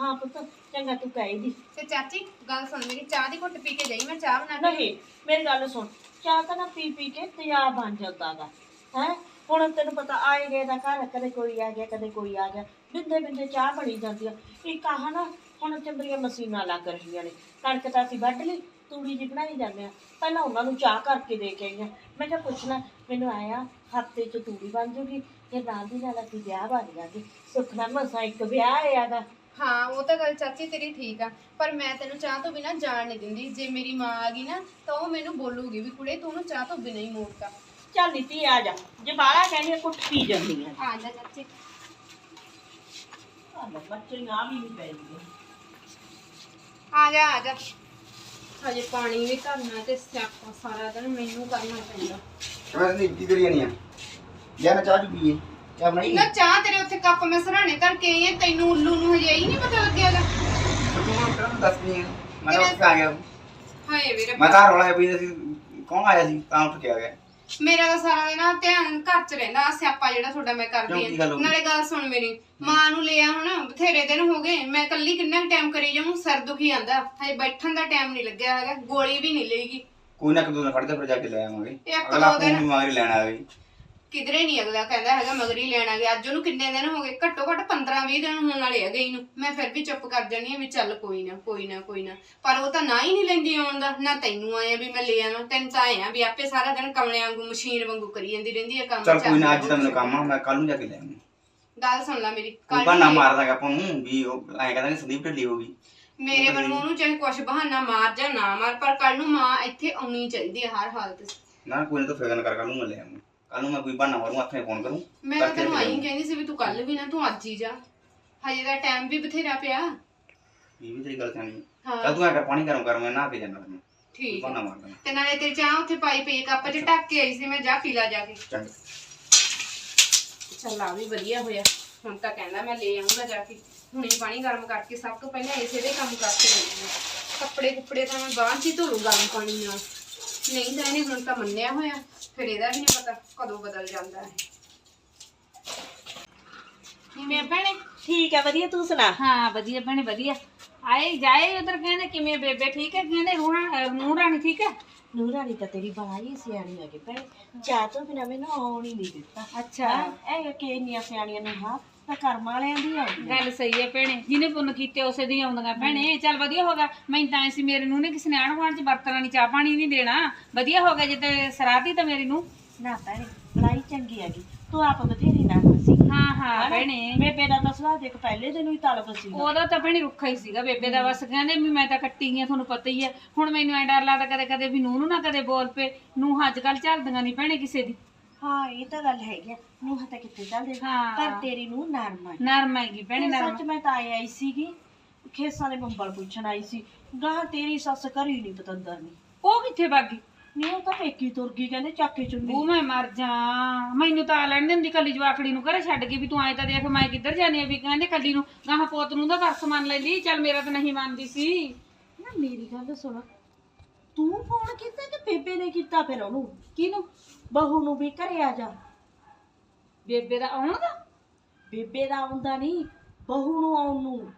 ਹਾਂ ਪੁੱਤ ਚੰਗਾ ਤੂੰ ਕਹਿ ਦੀ। ਤੇ ਚਾਚੀ ਗੱਲ ਸੁਣ ਮੇਰੀ ਚਾਹ ਦੀ ਘੁੱਟ ਪੀ ਕੇ ਜਾਈ ਮੈਂ ਚਾਹ ਬਣਾ ਕੇ ਨਹੀਂ ਮੇਰੀ ਗੱਲ ਸੁਣ ਚਾਹ ਤਾਂ ਨਾ ਪੀ ਪੀ ਕੇ ਤਿਆਰ ਬਣ ਜਾਂਦਾਗਾ ਹੈ? ਹੁਣ ਤੈਨੂੰ ਪਤਾ, ਆਏ ਗਏ ਦਾ ਘਰ, ਕਦੇ ਕੋਈ ਆ ਗਿਆ, ਕਦੇ ਕੋਈ ਆ ਗਿਆ। ਬਿੰਦੇ ਬਿੰਦੇ ਚਾਹ ਬਣੀ ਜਾਂਦੀ ਆ। ਇੱਕ ਆਹ ਨਾ, ਹੁਣ ਚੰਦਰੀਆਂ ਮਸ਼ੀਨਾਂ ਲੱਗ ਰਹੀਆਂ ਨੇ। ਕਣਕ ਤਾਂ ਅਸੀਂ ਵੱਢ ਲਈ, ਤੂੜੀ ਜੀ ਬਣਾਈ ਜਾਂਦੇ ਆ। ਪਹਿਲਾਂ ਉਹਨਾਂ ਨੂੰ ਚਾਹ ਕਰਕੇ ਦੇ ਕੇ ਆਈਆਂ। ਮੈਂ ਕਿਹਾ ਪੁੱਛਣਾ ਮੈਨੂੰ ਆਇਆ ਹਫ਼ਤੇ ਚ ਤੂੜੀ ਬਣ ਜੂਗੀ ਤੇ ਨਾਲ ਦੀ ਨਾਲ ਅਸੀਂ ਵਿਆਹ ਬਣ ਜਾਗੇ। ਸੁੱਖ ਨਾਲ ਮਸਾਂ ਇੱਕ ਵਿਆਹ ਆਇਆਗਾ ਹਾਂ, ਉਹ ਤਾਂ ਗੱਲ ਚਾਚੀ ਤੇਰੀ ਠੀਕ ਆ। ਪਰ ਮੈਂ ਤੈਨੂੰ ਚਾਹ ਤੋਂ ਬਿਨਾ ਜਾਣ ਨਹੀਂ ਦਿੰਦੀ। ਜੇ ਮੇਰੀ ਮਾਂ ਆ ਗਈ ਨਾ, ਤਾਂ ਉਹ ਮੈਨੂੰ ਬੋਲੂਗੀ ਵੀ, ਕੁੜੇ, ਤੂੰ ਉਹਨੂੰ ਚਾਹ ਤੋਂ ਬਿਨਾ ਹੀ ਮੋੜਤਾ। ਚੱਲ ਨੀਤੀ ਆ ਜਾ। ਜੇ ਬਾਹਲਾ ਕਹਿੰਦੀ ਆ, ਕੁੱਟ ਪੀ ਜਾਂਦੀ ਆ ਆ ਜਾ ਚਾਚੀ। ਮੱਛੀਆਂ ਵੀ ਨਹੀਂ ਪੈਂਦੀਆਂ ਆ ਜਾ ਆ ਜਾ। ਹਜੇ ਪਾਣੀ ਵੀ ਕਰਨਾ ਤੇ ਸਿਆਪਾ ਸਾਰਾ ਦਿਨ ਮੈਨੂੰ ਕਰਨਾ ਪੈਂਦਾ। ਮੈਂ ਨਹੀਂ ਕੀ ਕਰੀ ਜਾਨੀ ਆ। ਯਾਰ ਮੈਂ ਚਾਹ ਪੀਏ। ਚਾਹ ਬਣਾਈ? ਨਾ ਚਾਹ ਤੇਰੇ ਉੱਥੇ ਕੱਪ ਮੈਂ ਸਰਾਣੇ ਧਰ ਕੇ ਆਈ ਆ ਤੈਨੂੰ ਉੱਲੂ ਨੂੰ ਹਜੇ ਹੀ ਨਹੀਂ ਪਤਾ ਲੱਗਿਆਗਾ ਤੂੰ ਮੈਂ ਤਾਂ ਉੱਠ ਕੇ ਆ ਗਿਆ। ਹਾਏ ਵੀਰੇ। ਮੈਂ ਤਾਂ ਰੋਲਾ ਪਈ ਸੀ। ਕੌਣ ਆਇਆ ਸੀ? ਤਾਂ ਉੱਠ ਕੇ ਆ ਗਿਆ। ਮੇਰਾ ਤਾਂ ਸਾਰਾ ਦਿਨ ਨਾ ਧਿਆਨ ਘਰ 'ਚ ਰਹਿੰਦਾ ਆਹ ਸਿਆਪਾ ਜਿਹੜਾ ਤੁਹਾਡਾ ਮੈਂ ਕਰਦੀ ਕਿਉਂ, ਕੀ ਗੱਲ ਆ ਹੋ ਗਈ? ਨਾਲੇ ਗੱਲ ਸੁਣ ਮੇਰੀ ਮਾਂ ਨੂੰ ਲਿਆ ਹੁਣ ਬਥੇਰੇ ਦਿਨ ਹੋ ਗਏ ਮੈਂ ਇਕੱਲੀ ਕਿੰਨਾ ਟਾਈਮ ਕਰੀ ਜਾਊਂ ਸਿਰ ਦੁਖੀ ਆਂਦਾ ਹਜੇ ਬੈਠਣ ਦਾ ਟਾਈਮ ਨਹੀਂ ਲੱਗਿਆ ਹੈਗਾ ਗੋਲੀ ਵੀ ਨਹੀਂ ਲਈਗੀ ਕੋਈ ਨਾ ਕਦੋਂ ਖੜਦੇ ਫਿਰ ਜਾ ਕੇ ਲੈ ਆਵਾਂਗੇ ਇੱਕ ਅਗਲਾ ਦੋ ਦਿਨ। ਫੋਨ ਬਿਮਾਰੀ ਲੈਣ ਕਿਧਰੇ ਨਹੀਂ ਅਗਲਾ ਕਹਿੰਦਾ ਹੈਗਾ ਮਗਰੀ ਲੈਣ ਆ ਗਿਆ। ਅੱਜ ਉਹਨੂੰ ਕਿੰਨੇ ਦਿਨ ਹੋ ਗਏ? ਘੱਟੋ ਘੱਟ 15 20 ਦਿਨ ਹੋਣ ਵਾਲੇ ਆ ਗਈ ਨੂੰ ਮੈਂ ਫਿਰ ਵੀ ਚੁੱਪ ਕਰ ਜਾਨੀ ਆ ਵੀ ਚੱਲ ਕੋਈ ਨਾ ਕੋਈ ਨਾ ਕੋਈ ਨਾ। ਪਰ ਉਹ ਤਾਂ ਨਾ ਹੀ ਨਹੀਂ ਲੈਂਦੀ ਆਉਣ ਦਾ। ਨਾ ਤੈਨੂੰ ਆਇਆ ਵੀ ਮੈਂ ਲੈ ਆਵਾਂ। ਤੈਨੂੰ ਤਾਂ ਆਇਆ ਵੀ ਆਪੇ ਸਾਰਾ ਦਿਨ ਕਮਲਿਆਂ ਵਾਂਗੂ ਮਸ਼ੀਨ ਵਾਂਗੂ ਕਰੀ ਜਾਂਦੀ ਰਹਿੰਦੀ ਹੈ ਕੰਮ ਚੱਲ ਕੋਈ ਨਾ ਅੱਜ ਤਾਂ ਮੈਨੂੰ ਕੰਮ ਆ ਮੈਂ ਕੱਲ ਨੂੰ ਜਾ ਕੇ ਲੈ ਗੱਲ ਸੁਣ ਲੈ ਮੇਰੀ ਕੋਈ ਕੱਲ ਬਹਾਨਾ ਮਾਰਦਾਗਾ ਆਪਾਂ ਨੂੰ ਵੀ ਉਹ ਐਂ ਕਹਿੰਦਾ ਕਿ ਸੰਦੀਪ ਢਿੱਲੀ ਹੋ ਗਈ। ਮੇਰੇ ਵੱਲੋਂ ਉਹਨੂੰ ਚਾਹੇ ਕੁਛ ਬਹਾਨਾ ਮਾਰ ਜਾਂ ਨਾ ਮਾਰ ਪਰ ਕੱਲ ਨੂੰ ਮਾਂ ਇੱਥੇ ਆਉਣੀ ਚਾਹੀਦੀ ਹਰ ਹਾਲਤ 'ਚ। ਨਾ ਕੋਈ ਨਾ ਤਾਂ ਫਿਕਰ ਨਾ ਕਰ ਕੱਲ ਨੂੰ ਮੈਂ ਲੈ ਕੱਲ ਨੂੰ ਮੈਂ ਕੋਈ ਬਹਾਨਾ ਮਾਰੂ ਹੱਥੇ ਫੋਨ ਕਰੂੰ। ਮੈਂ ਕਰਕੇ ਤੈਨੂੰ ਆਈ। ਕਹਿੰਦੀ ਸੀ ਵੀ ਤੂੰ ਕੱਲ ਵੀ ਨਾ ਤੂੰ ਅੱਜ ਹੀ ਜਾ। ਹਜੇ ਦਾ ਟਾਈਮ ਵੀ ਬਥੇਰਾ ਪਿਆ। ਇਹ ਵੀ ਤੇਰੀ ਗੱਲ ਚਾਹਣੀ ਹਾਂ। ਚੱਲ ਤੂੰ ਕਰ ਪਾਣੀ ਗਰਮ ਕਰ ਮੈਂ ਨਹਾ ਕੇ ਜਾਣਾ ਤੈਨੂੰ। ਠੀਕ ਬਹਾਨਾ ਹੈ। ਮਾਰ ਦੇਣਾ ਤੇ ਨਾਲੇ ਤੇਰੀ ਚਾਹ ਉੱਥੇ ਪਾਈ ਪਈ ਕੱਪ 'ਚ ਢੱਕ ਕੇ ਆਈ ਸੀ ਮੈਂ ਜਾ ਪੀ ਲਾ ਜਾ ਕੇ। ਚੰਗਾ ਚੱਲ ਆ ਵੀ ਵਧੀਆ ਹੋਇਆ। ਹੁਣ ਤਾਂ ਕਹਿੰਦਾ ਮੈਂ ਲੈ ਆਉਂਗਾ ਜਾ ਕੇ। ਹੁਣੇ ਪਾਣੀ ਗਰਮ ਕਰਕੇ ਸਭ ਤੋਂ ਪਹਿਲਾਂ ਇਸੇ ਦੇ ਕੰਮ ਕਰਕੇ ਦੇਣੀ ਕੱਪੜੇ ਕੁੱਪੜੇ ਤਾਂ ਮੈਂ ਬਾਅਦ 'ਚ ਹੀ ਧੋ ਲੂ ਗਰਮ ਪਾਣੀ ਨਾਲ। ਨਹੀਂ ਤਾਂ ਇਹਨੇ ਹੁਣ ਤਾਂ ਮੰਨਿਆ ਹੋਇਆ। ਫਿਰ ਇਹਦਾ ਵੀ ਨਹੀਂ ਪਤਾ ਕਦੋਂ ਬਦਲ ਜਾਂਦਾ ਹੈ ਕਿਵੇਂ ਭੈਣੇ? ਠੀਕ ਹੈ ਵਧੀਆ ਤੂੰ ਸੁਣਾ? ਹਾਂ ਵਧੀਆ ਭੈਣੇ ਵਧੀਆ। ਆਏ ਜਾਏ ਉਧਰ ਕਹਿੰਦੇ ਕਿਵੇਂ ਬੇਬੇ ਠੀਕ ਹੈ? ਕਹਿੰਦੇ ਰੂਣਾ ਨੂੰ ਰਾਣੀ ਠੀਕ ਹੈ? ਨੂਰਾਨੀ ਤਾਂ ਤੇਰੀ ਬੜੀ ਸਿਆਣੀ ਆ ਗਈ ਭੈਣ। ਚਾਹ ਤੋਂ ਬਿਨਾਂ ਮੈਨੂੰ ਆਉਣ ਹੀ ਨਹੀਂ ਦਿੱਤਾ। ਅੱਛਾ। ਇਹ ਕਿ ਇੰਨੀਆਂ ਸਿਆਣੀਆਂ ਨੂੰ ਹਾਂ। ਤਾਂ ਕਰਮ ਵਾਲਿਆਂ ਦੀ ਆਉਂਦੀ ਗੱਲ ਸਹੀ ਹੈ ਭੈਣੇ ਜਿਹਨੇ ਪੁੰਨ ਕੀਤੇ ਉਸੇ ਦੀ ਆਉਂਦੀਆਂ ਭੈਣੇ। ਚੱਲ ਵਧੀਆ ਹੋ ਗਿਆ। ਮੈਂ ਤਾਂ ਐਂ ਸੀ ਮੇਰੇ ਨੂੰ ਨੇ ਕਿਸੇ ਨੇ ਆਣ ਚ ਬਰਤਨਾਂ ਨਹੀਂ ਚਾਹ ਪਾਣੀ ਨਹੀਂ ਦੇਣਾ। ਵਧੀਆ ਹੋ ਗਿਆ ਜੇ ਤੇ ਸਰਾਤੀ ਤਾਂ ਮੇਰੀ ਨੂੰ। ਨਾ ਭੈਣੇ ਬੜਾਈ ਚੰਗੀ ਹੈਗੀ। ਤੂੰ ਆਪ ਬਥੇਰੀ ਨਾ ਸੀ। ਹਾਂ ਹਾਂ ਭੈਣੇ। ਬੇਬੇ ਦਾ ਤਾਂ ਸੁਭਾਅ ਦੇਖ ਪਹਿਲੇ ਦਿਨ ਹੀ ਤਲਬ ਸੀ ਉਹਦਾ ਤਾਂ ਭੈਣੇ ਰੁੱਖਾ ਹੀ ਸੀਗਾ। ਬੇਬੇ ਦਾ ਬਸ ਕਹਿੰਦੇ ਵੀ ਮੈਂ ਤਾਂ ਕੱਟੀ ਗਈ ਤੁਹਾਨੂੰ ਪਤਾ ਹੀ ਹੈ ਹੁਣ ਮੈਨੂੰ ਐ ਡਰ ਲੱਗਦਾ ਕਦੇ ਕਦੇ ਵੀ ਨੂੰ ਨੂੰ ਨਾ ਕਦੇ ਬੋਲ ਪੇ ਨੂੰ ਅੱਜ ਕੱਲ ਝਲਦੀਆਂ ਨਹੀਂ ਭੈਣੇ ਕਿਸੇ ਦੀ। ਹਾਂ ਇਹ ਤਾਂ ਗੱਲ ਹੈਗੀ ਆ। ਨੂੰ ਤਾਂ ਕਿੱਥੇ ਚੱਲਦੇ? ਹਾਂ। ਪਰ ਤੇਰੀ ਨੂੰ ਨਰਮ ਆ ਨਰਮ ਹੈਗੀ ਭੈਣੇ ਤੇ ਨਰਮ। ਸੱਚ ਮੈਂ ਤਾਂ ਆਈ ਆਈ ਸੀਗੀ ਖੇਸਾਂ ਦੇ ਬੰਬਲ ਪੁੱਛਣ ਆਈ ਸੀ। ਗਾਹ ਤੇਰੀ ਸੱਸ ਘਰੀ ਨਹੀਂ ਪਤੰਦਰ ਨਹੀਂ। ਉਹ ਕਿੱਥੇ ਬਾਗੀ ਨਹੀਂ ਉਹ ਤਾਂ ਪੇਕੀ ਤੁਰ ਗਈ ਕਹਿੰਦੇ ਚੱਕ ਚੁੰਨੀ। ਉਹ ਮੈਂ ਮਰ ਜਾ। ਮੈਨੂੰ ਤਾਂ ਆ ਲੈਣ ਦੇ ਹੁੰਦੀ ਕੱਲੀ ਜਵਾਕੜੀ ਨੂੰ ਘਰੇ ਛੱਡ ਗਈ ਵੀ ਤੂੰ ਆਏ ਤਾਂ ਦੇਖ ਮੈਂ ਕਿੱਧਰ ਜਾਣੀ ਆ ਵੀ ਕਹਿੰਦੇ ਕੱਲੀ ਨੂੰ। ਗਾਹਾਂ ਪੋਤ ਨੂੰ ਦਾ ਤਰਸ ਮੰਨ ਲੈਂਦੀ ਚੱਲ ਮੇਰਾ ਤਾਂ ਨਹੀਂ ਮੰਨਦੀ ਸੀ। ਨਾ ਮੇਰੀ ਗੱਲ ਸੁਣ। ਤੂੰ ਫੋਨ ਕੀਤਾ ਕਿ ਬੇਬੇ ਨੇ ਕੀਤਾ ਫਿਰ ਉਹਨੂੰ? ਕਿਹਨੂੰ? ਬਹੂ ਨੂੰ ਵੀ ਘਰੇ ਆ ਜਾ। ਬੇਬੇ ਦਾ ਆਉਣ ਦਾ? ਬੇਬੇ ਦਾ ਆਉਂਦਾ ਨਹੀਂ ਬਹੂ ਨੂੰ ਆਉਣ ਨੂੰ।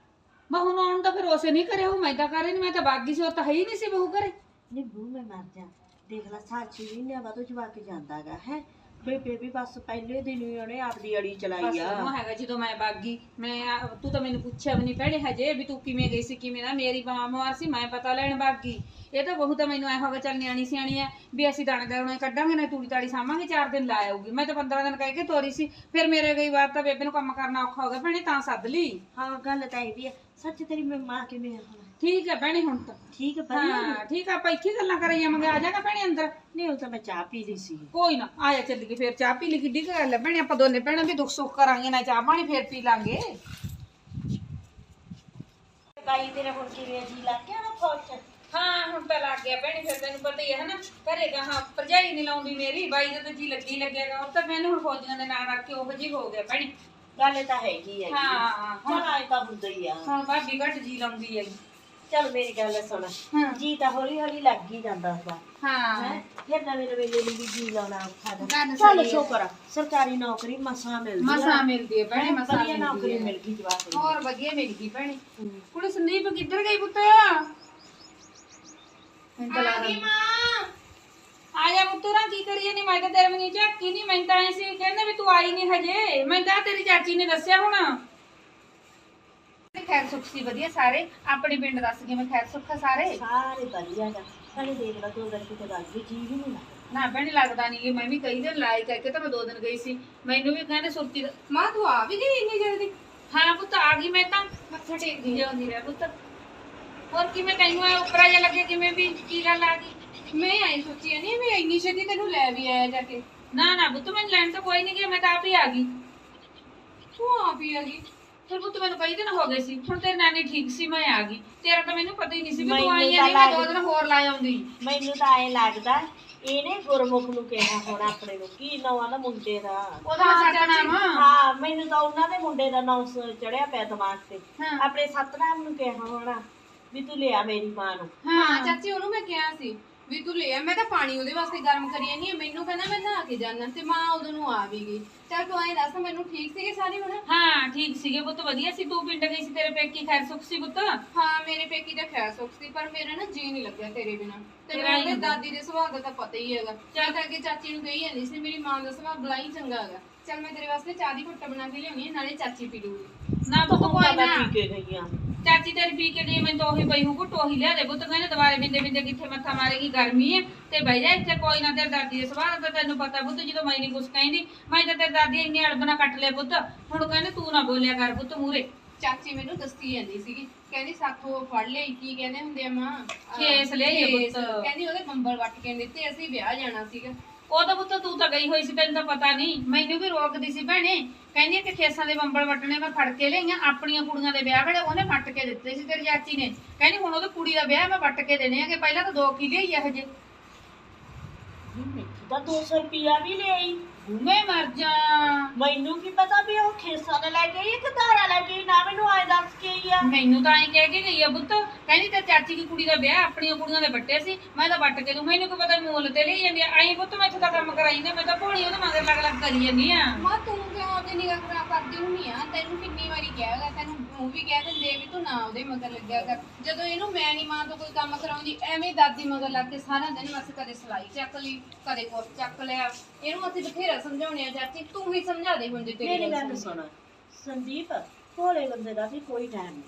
ਬਹੂ ਨੂੰ ਆਉਣ ਦਾ ਫਿਰ ਉਸੇ ਨਹੀਂ ਕਰਿਆ ਉਹ ਮੈਂ ਤਾਂ ਕਰੇ ਨਹੀਂ ਮੈਂ ਤਾਂ ਬਾਗੀ ਸੀ ਉਹ ਤਾਂ ਹੈ ਹੀ ਨਹੀਂ ਸੀ ਬਹੂ ਘਰੇ। ਨਹੀਂ ਬੂ ਮੈਂ ਮਰ ਜਾ। ਦੇਖ ਲੈ ਸਾਚੀ ਮਹੀਨਿਆਂ ਬਾਅਦ ਉਹ ਜਵਾਕ ਜਾਂਦਾਗਾ ਹੈ? ਬੇਬੇ ਵੀ ਬਸ ਪਹਿਲੇ ਦਿਨ ਹੀ ਉਹਨੇ ਆਪਦੀ ਅੜੀ ਬਸ ਚਲਾਈ ਆ। ਉਹ ਹੈਗਾ ਜਦੋਂ ਮੈਂ ਬਾਗੀ। ਮੈਂ ਆ- ਤੂੰ ਤਾਂ ਮੈਨੂੰ ਪੁੱਛਿਆ ਵੀ ਨਹੀਂ ਪਹਿਲੇ ਹਜੇ ਵੀ ਤੂੰ ਕਿਵੇਂ ਗਈ ਸੀ ਕਿਵੇਂ ਨਾ ਮੇਰੀ ਬਿਮਾਰ ਸੀ ਮੈਂ ਪਤਾ ਲੈਣ ਬਾਗੀ। ਇਹ ਤਾਂ ਬਹੂ ਤਾਂ ਮੈਨੂੰ ਐ ਹੋਵੇ ਚੱਲ ਨਿਆਣੀ ਸਿਆਣੀ ਐ ਵੀ ਅਸੀਂ ਦਾਣੇ ਦਾਣੇ ਕੱਢਾਂਗੇ ਨਾ ਤੂੜੀ ਤਾੜੀ ਸਾਂਭਾਂਗੇ ਚਾਰ ਦਿਨ ਲਾ ਆਊਗੀ। ਮੈਂ ਤਾਂ 15 ਦਿਨ ਕਹਿ ਕੇ ਤੋਰੀ ਸੀ ਫਿਰ ਮੇਰੇ ਗਈ ਵਾਰ ਤਾਂ ਬੇਬੇ ਨੂੰ ਕੰਮ ਕਰਨਾ ਔਖਾ ਹੋ ਗਿਆ ਭੈਣੇ ਤਾਂ ਸੱਦ ਲਈ। ਹਾਂ ਗੱਲ ਤਾਂ ਇਹ ਵੀ ਹੈ ਸੱਚ ਤੇਰੀ ਮੈਂ ਮਾਂ ਕਿਵੇਂ ਆ ਹੁਣ? ਠੀਕ ਹੈ ਭੈਣੇ ਹੁਣ ਤਾਂ। ਠੀਕ ਹੈ ਵਧੀਆ ਹਾਂ ਠੀਕ ਆ ਆਪਾਂ ਇੱਥੇ ਗੱਲਾਂ ਕਰੀ ਜਾਵਾਂਗੇ ਆ ਜਾਣਾ ਭੈਣੇ ਅੰਦਰ। ਨਹੀਂ ਉਹ ਤਾਂ ਮੈਂ ਚਾਹ ਪੀ ਲਈ ਸੀ। ਕੋਈ ਨਾ ਆ ਜਾ ਚੱਲੀਏ ਫਿਰ। ਚਾਹ ਪੀ ਲਈ ਕਿੱਡੀ ਕੁ ਗੱਲ ਹੈ ਭੈਣੇ। ਆਪਾਂ ਦੋਨੇ ਭੈਣਾਂ ਵੀ ਦੁੱਖ ਸੁੱਖ ਕਰਾਂਗੇ ਨਾ ਚਾਹ ਪਾਣੀ ਫਿਰ ਪੀ ਲਾਂਗੇ। ਕਾਈ ਤੇਰੇ ਹੁਣ ਕਿਵੇਂ ਜੀ ਲੱਗ ਗਿਆ ਨਾ ਫੌਜ ਚ? ਹਾਂ ਹੁਣ ਤਾਂ ਲੱਗ ਗਿਆ ਭੈਣੇ ਫਿਰ ਤੈਨੂੰ ਪਤਾ ਹੀ ਹੈ ਹਨਾ। ਘਰੇਗਾ ਹਾਂ ਭਰਜਾਈ ਨਹੀਂ ਲਾਉਂਦੀ ਮੇਰੀ। ਬਾਈ ਦਾ ਤਾਂ ਜੀ ਲੱਗੀ ਲੱਗਿਆਗਾ। ਉਹ ਤਾਂ ਮੈਨੂੰ ਹੁਣ ਫੌਜੀਆਂ ਦੇ ਨਾਂ ਰੱਖ ਕੇ ਉਹ ਜੀ ਹੋ ਗਿਆ ਭੈਣੇ। ਗੱਲ ਤਾਂ ਹੈਗੀ ਹੈ ਹਾਂ ਚਲ ਹੁਣ ਆਏ ਤਾਂ ਹੁੰਦਾ ਹੀ ਆ। ਹੁਣ ਭਾਬੀ ਘੱਟ ਜੀ ਲਾਉਂਦੀ ਹੈਗੀ ਚੱਲ ਮੇਰੀ ਗੱਲ ਸੁਣ। ਹਾਂ। ਜੀ ਤਾਂ ਹੌਲੀ ਹੌਲੀ ਲੱਗ ਹੀ ਜਾਂਦਾ ਹੁੰਦਾ ਹਾਂ। ਹੈ? ਫਿਰ ਨਵੇਂ ਨਵੇਂ ਲਈ ਵੀ ਜੀ ਲਾਉਣਾ ਔਖਾ ਗੱਲ ਦਾ ਸਹੀ ਚੱਲ ਹੈ। ਸ਼ੁਕਰ ਆ, ਸਰਕਾਰੀ ਨੌਕਰੀ ਮਸਾਂ ਮਿਲਦੀ ਆ। ਮਸਾ ਮਿਲਦੀ ਹੈ ਭੈਣੇ ਹੈਂ, ਮਸਾ ਵਧੀਆ ਮਿਲਦੀ ਨੌਕਰੀ ਹੈ ਮਿਲ ਗਈ ਜਵਾਬ ਦੀ। ਹੋਰ ਵਧੀਆ ਮਿਲ ਗਈ ਭੈਣੇ। ਹੂੰ। ਕੁੜੇ ਸੰਦੀਪ ਕਿੱਧਰ ਗਈ ਪੁੱਤ? ਮੈਨੂੰ ਤਾਂ ਲੱਗਦਾ ਆ ਜਾ ਪੁੱਤਰਾ ਕੀ ਕਰੀਏ ਨਹੀਂ ਮੈਂ ਤਾਂ ਤੇਰੇ ਮਨੀ ਝਾਕੀ ਨਹੀਂ ਮੈਂ ਤਾਂ ਐ ਸੀ ਕਹਿੰਦੇ ਵੀ ਤੂੰ ਆਈ ਨਹੀਂ ਹਜੇ। ਮੈਂ ਤਾਂ ਤੇਰੀ ਚਾਚੀ ਨੇ ਦੱਸਿਆ ਹੁਣ। ਖੈਰ ਸੁੱਖ ਸੀ ਵਧੀਆ ਸਾਰੇ। ਆਪਣੇ ਪਿੰਡ ਦੱਸ ਗਏ ਮੈਂ ਖੈਰ ਸੁੱਖ ਆ ਸਾਰੇ? ਸਾਰੇ ਵਧੀਆ ਗਾ। ਸਾਡੇ ਦੇਖ ਲਾ ਦੋ ਦਿਨ ਕਿਤੇ ਲੱਗ ਗਈ ਜੀ ਵੀ ਨਹੀਂ ਲੱਗਦਾ। ਨਾ ਭੈਣੇ ਲੱਗਦਾ ਨਹੀਂ ਕਿ ਮੈਂ ਵੀ ਕਈ ਦਿਨ ਲਾਇ ਕਰਕੇ ਤਾਂ ਮੈਂ ਦੋ ਦਿਨ ਗਈ ਸੀ। ਮੈਨੂੰ ਵੀ ਕਹਿੰਦੇ ਸੁਰਤੀ ਦਾ- ਮਾਂ ਤੂੰ ਆ ਵੀ ਗਈ ਇੰਨੀ ਜਲਦੀ? ਹਾਂ ਪੁੱਤ ਆ ਗਈ ਮੈਂ ਤਾਂ। ਮੱਥਾ ਟੇਕਦੀ ਜਾਂਦੀ ਰਹਿ ਪੁੱਤ। ਹੋਰ ਕਿਵੇਂ ਤੈਨੂੰ ਐ ਉੱਪਰਾ ਜਿਹਾ ਲੱਗੇ ਕਿਵੇਂ ਵੀ? ਕੀ ਗੱਲ ਆ ਗਈ। ਮੈਂ ਆਈ ਸੋਚੀ ਨਹੀਂ ਵੀ ਇੰਨੀ ਛੇਤੀ ਤੈਨੂੰ ਲੈ ਵੀ ਆਇਆ ਜਾ ਕੇ। ਨਾ ਨਾ ਪੁੱਤ ਮੈਨੂੰ ਲੈਣ ਤਾਂ ਕੋਈ ਨਹੀਂ ਗਿਆ ਮੈਂ ਤਾਂ ਆਪ ਹੀ ਆ ਗਈ। ਤੂੰ ਆਪ ਹੀ ਆ ਗਈ। ਫਿਰ ਪੁੱਤ ਮੈਨੂੰ ਕਈ ਦਿਨ ਹੋ ਗਏ ਸੀ। ਹੁਣ ਤੇਰੀ ਨਾਨੀ ਠੀਕ ਸੀ ਮੈਂ ਆ ਗਈ। ਤੇਰਾ ਤਾਂ ਮੈਨੂੰ ਪਤਾ ਹੀ ਨਹੀਂ ਸੀ ਵੀ ਤੂੰ ਮੈਨੂੰ ਆਈ ਆ ਨਹੀਂ ਮੈਂ ਦੋ ਦਿਨ ਹੋਰ ਲਾ ਆਉਂਦੀ। ਮੈਨੂੰ ਤਾਂ ਐ ਲੱਗਦਾ ਇਹਨੇ ਗੁਰਮੁਖ ਨੂੰ ਕਿਹਾ ਹੁਣ ਆਪਣੇ ਨੂੰ ਕੀ ਨਵਾਂ ਦਾ ਮੁੰਡੇ ਦਾ। ਉਹਦਾ ਸਤਨਾਮ ਹਾਂ ਮੈਨੂੰ ਤਾਂ ਉਹਨਾਂ ਦੇ ਮੁੰਡੇ ਦਾ ਨਾਮ ਚੜਿਆ ਪਿਆ ਦਿਮਾਗ ਤੇ। ਹਾਂ। ਆਪਣੇ ਸਤਨਾਮ ਨੂੰ ਕਿਹਾ ਹੋਣਾ ਵੀ ਤੂੰ ਲਿਆ ਮੇਰੀ ਮਾਂ ਨੂੰ। ਹਾਂ। ਚਾਚੀ ਉਹਨੂੰ ਮੈਂ ਕਿਹਾ ਸੀ। ਵੀ ਤੂੰ ਲੈ ਆ ਮੈਂ ਤਾਂ ਪਾਣੀ ਉਹਦੇ ਵਾਸਤੇ ਗਰਮ ਕਰੀ ਨਹੀਂ ਮੈਨੂੰ ਕਹਿੰਦਾ ਮੈਂ ਨਹਾ ਕੇ ਜਾਣਾ ਤੇ ਮਾਂ ਉਦੋਂ ਨੂੰ ਆ ਵੀ ਗਈ। ਚੱਲ ਤੂੰ ਐਂ ਦੱਸ ਮੈਨੂੰ ਠੀਕ ਸੀਗੇ ਸਾਰੇ ਹੁਣ? ਹਾਂ ਠੀਕ ਸੀਗੇ ਪੁੱਤ ਵਧੀਆ ਸੀ ਤੂੰ ਪਿੰਡ ਗਈ ਸੀ ਤੇਰੇ ਪੇਕੀ ਖੈਰ ਸੁਖ ਸੀ ਪੁੱਤ? ਹਾਂ ਮੇਰੇ ਪੇਕੀ ਦਾ ਖੈਰ ਸੁੱਖ ਸੀ ਪਰ ਮੇਰਾ ਨਾ ਜੀ ਨਹੀਂ ਲੱਗਿਆ ਤੇਰੇ ਬਿਨਾ। ਤੇ ਤੇਰਾ ਹੀ ਮੇਰੇ ਹੁੰਦਾ। ਦਾਦੀ ਦੇ ਸੁਭਾਅ ਦਾ ਤਾਂ ਪਤਾ ਹੀ ਹੈਗਾ। ਚੱਲ। ਤਾਂ ਅੱਗੇ ਚਾਚੀ ਨੂੰ ਕਹੀ ਜਾਂਦੀ ਸੀ ਮੇਰੀ ਮਾਂ ਦਾ ਸੁਭਾਅ ਬੜਾ ਹੀ ਚੰਗਾ ਹੈਗਾ। ਚੱਲ ਮੈਂ ਤੇਰੇ ਵਾਸਤੇ ਚਾਹ ਦੀ ਘੁੱਟ ਬਣਾ ਕੇ ਲਿਆਉਣੀ ਹੈ ਨਾਲੇ ਚਾਚੀ ਪੀ ਲੂਗੀ। ਨਾ ਤੂੰ ਕੋਈ ਨਾ। ਪੀ ਕੇ ਗਈਆਂ ਚਾਚੀ ਤੇਰੀ ਪੀ ਕੇ ਗਈ ਮੈਂ ਤਾਂ ਉਹੀ ਪਈ ਹੂੰ ਘੁੱਟ ਉਹੀ ਲਿਆ ਦੇ ਪੁੱਤ ਕਹਿੰਦੇ ਦੁਬਾਰੇ ਬਿੰਦੇ ਬਿੰਦੇ ਕਿੱਥੇ ਮੱਥਾ ਮਾਰੇਗੀ ਗਰਮੀ ਹੈ ਤੇ ਬਹਿ ਜਾ ਇੱਥੇ ਕੋਈ ਨਾ ਤੇਰੀ ਦਾਦੀ ਦੇ ਦਾ ਤਾਂ ਤੈਨੂੰ ਪਤਾ ਪੁੱਤ ਜਦੋਂ ਮੈਂ ਨਹੀਂ ਕੁਛ ਕਹਿੰਦੀ ਮੈਂ ਤਾਂ ਤੇਰੀ ਦਾਦੀ ਇੰਨੀ ਅੜਬਨਾ ਕੱਟ ਲਿਆ ਪੁੱਤ ਹੁਣ ਕਹਿੰਦੇ ਤੂੰ ਨਾ ਬੋਲਿਆ ਕਰ ਪੁੱਤ ਮੂਰੇ ਚਾਚੀ ਮੈਨੂੰ ਦੱਸੀ ਜਾਂਦੀ ਸੀਗੀ ਕਹਿੰਦੀ ਸਾਥੋਂ ਫੜ ਲਈ ਕੀ ਕਹਿੰਦੇ ਹੁੰਦੇ ਆ ਮਾਂ ਖੇਸ ਲਿਆਈ ਆ ਖੇਸ। ਪੁੱਤ। ਕਹਿੰਦੀ ਉਹਦੇ ਬੰਬਲ ਵੱਟ ਕੇ ਦਿੱਤੇ ਅਸੀਂ ਵਿਆਹ ਜਾਣਾ ਸੀਗਾ ਉਹ ਤਾਂ ਪੁੱਤ ਤੂੰ ਤਾਂ ਗਈ ਹੋਈ ਸੀ, ਤੈਨੂੰ ਤਾਂ ਪਤਾ ਨਹੀਂ। ਮੈਨੂੰ ਵੀ ਰੋਕਦੀ ਸੀ ਭੈਣੇ। ਕਹਿੰਦੀ ਕਿ ਖੇਸਾਂ ਦੇ ਬੰਬਲ ਵੱਟਣੇ, ਮੈਂ ਫੜ ਕੇ ਲਈਆਂ ਆਪਣੀਆਂ ਕੁੜੀਆਂ ਦੇ ਵਿਆਹ ਵੇਲੇ ਉਹਨੇ ਵੱਟ ਕੇ ਦਿੱਤੇ ਸੀ ਤੇਰੀ ਚਾਚੀ ਨੇ। ਕਹਿੰਦੀ ਹੁਣ ਉਹਦੀ ਕੁੜੀ ਦਾ ਵਿਆਹ, ਮੈਂ ਵੱਟ ਕੇ ਦੇਣੇ ਆ ਪਹਿਲਾਂ ਤਾਂ ਦੋ ਕਿਲੇ ਹੀ ਆ ਹਜੇ ਮੈਨੂੰ ਤਾਂ 200 ਰੁਪਿਆ ਵੀ ਲਈ ਮੈਂ ਮਰ ਜਾ। ਮੈਨੂੰ ਕੀ ਪਤਾ ਵੀ ਉਹ ਖੇਸਾਂ ਨੇ ਲੈ ਗਈ ਕਿ ਧਾਰਾ ਲੈ ਗਈ ਨਾ ਮੈਨੂੰ ਆਏ ਦੱਸ ਕੇ ਹੀ ਆ। ਮੈਨੂੰ ਤਾਂ ਐਂ ਕਹਿ ਕੇ ਗਈ ਆ ਪੁੱਤ। ਕਹਿੰਦੀ ਤੇ ਚਾਚੀ ਦੀ ਕੁੜੀ ਦਾ ਵਿਆਹ ਆਪਣੀਆਂ ਕੁੜੀਆਂ ਦੇ ਵੱਟੇ ਸੀ। ਮੈਂ ਤਾਂ ਵੱਟ ਕੇ ਦੂੰ ਮੈਨੂੰ ਕੀ ਪਤਾ ਮੁੱਲ ਤੇ ਲਈ ਜਾਂਦੀ ਆ। ਐਂ ਪੁੱਤ ਮੈਂ ਇੱਥੇ ਦਾ ਕੰਮ ਕਰਾਈ ਜਾਂਦੀ ਆ, ਮੈਂ ਤਾਂ ਭੋਲੀ ਉਹਦੇ ਮਗਰ ਲੱਗ ਲੱਗ ਕਰੀ ਜਾਂਦੀ ਆ। ਮਾਂ ਤੂੰ ਕਿਉਂ ਆਪਣੀ ਨਿਗਾਹ ਖਰਾਬ ਕਰਦੀ ਹੁੰਨੀ ਆ? ਤੈਨੂੰ ਕਿੰਨੀ ਵਾਰੀ ਕਿਹਾ ਹੈਗਾ ਤੈਨੂੰ ਉਹ ਵੀ ਕਹਿ ਦਿੰਦੇ ਵੀ ਤੂੰ ਨਾ ਉਹਦੇ ਮਗਰ ਲੱਗਿਆ ਕਰ। ਜਦੋਂ ਇਹਨੂੰ ਮੈਂ ਨਹੀਂ ਮਾਂ ਤੋਂ ਕੋਈ ਕੰਮ ਕਰਾਉਂਦੀ ਐਵੇਂ ਦਾਦੀ ਮਗਰ ਲੱਗ ਕੇ ਸਾਰਾ ਦਿਨ ਬਸ ਕਦੇ ਸਲਾਈ ਚੱਕ ਲਈ ਕਦੇ ਕੁਛ ਚੱਕ ਲਿਆ। ਇਹਨੂੰ ਅਸੀਂ ਬਥੇਰਾ ਸਮਝਾਉਣੇ ਆ ਚਾਚੀ ਤੂੰ ਹੀ ਸਮਝਾ ਦੇ ਹੁੰਦੀ ਤੇਰੀ ਮੇਰੀ ਗੱਲ ਗੱਲ ਸੁਣ। ਸੁਣ। ਸੰਦੀਪ ਭੋਲੇ ਬੰਦੇ ਦਾ ਵੀ ਕੋਈ ਟਾਈਮ ਨਹੀਂ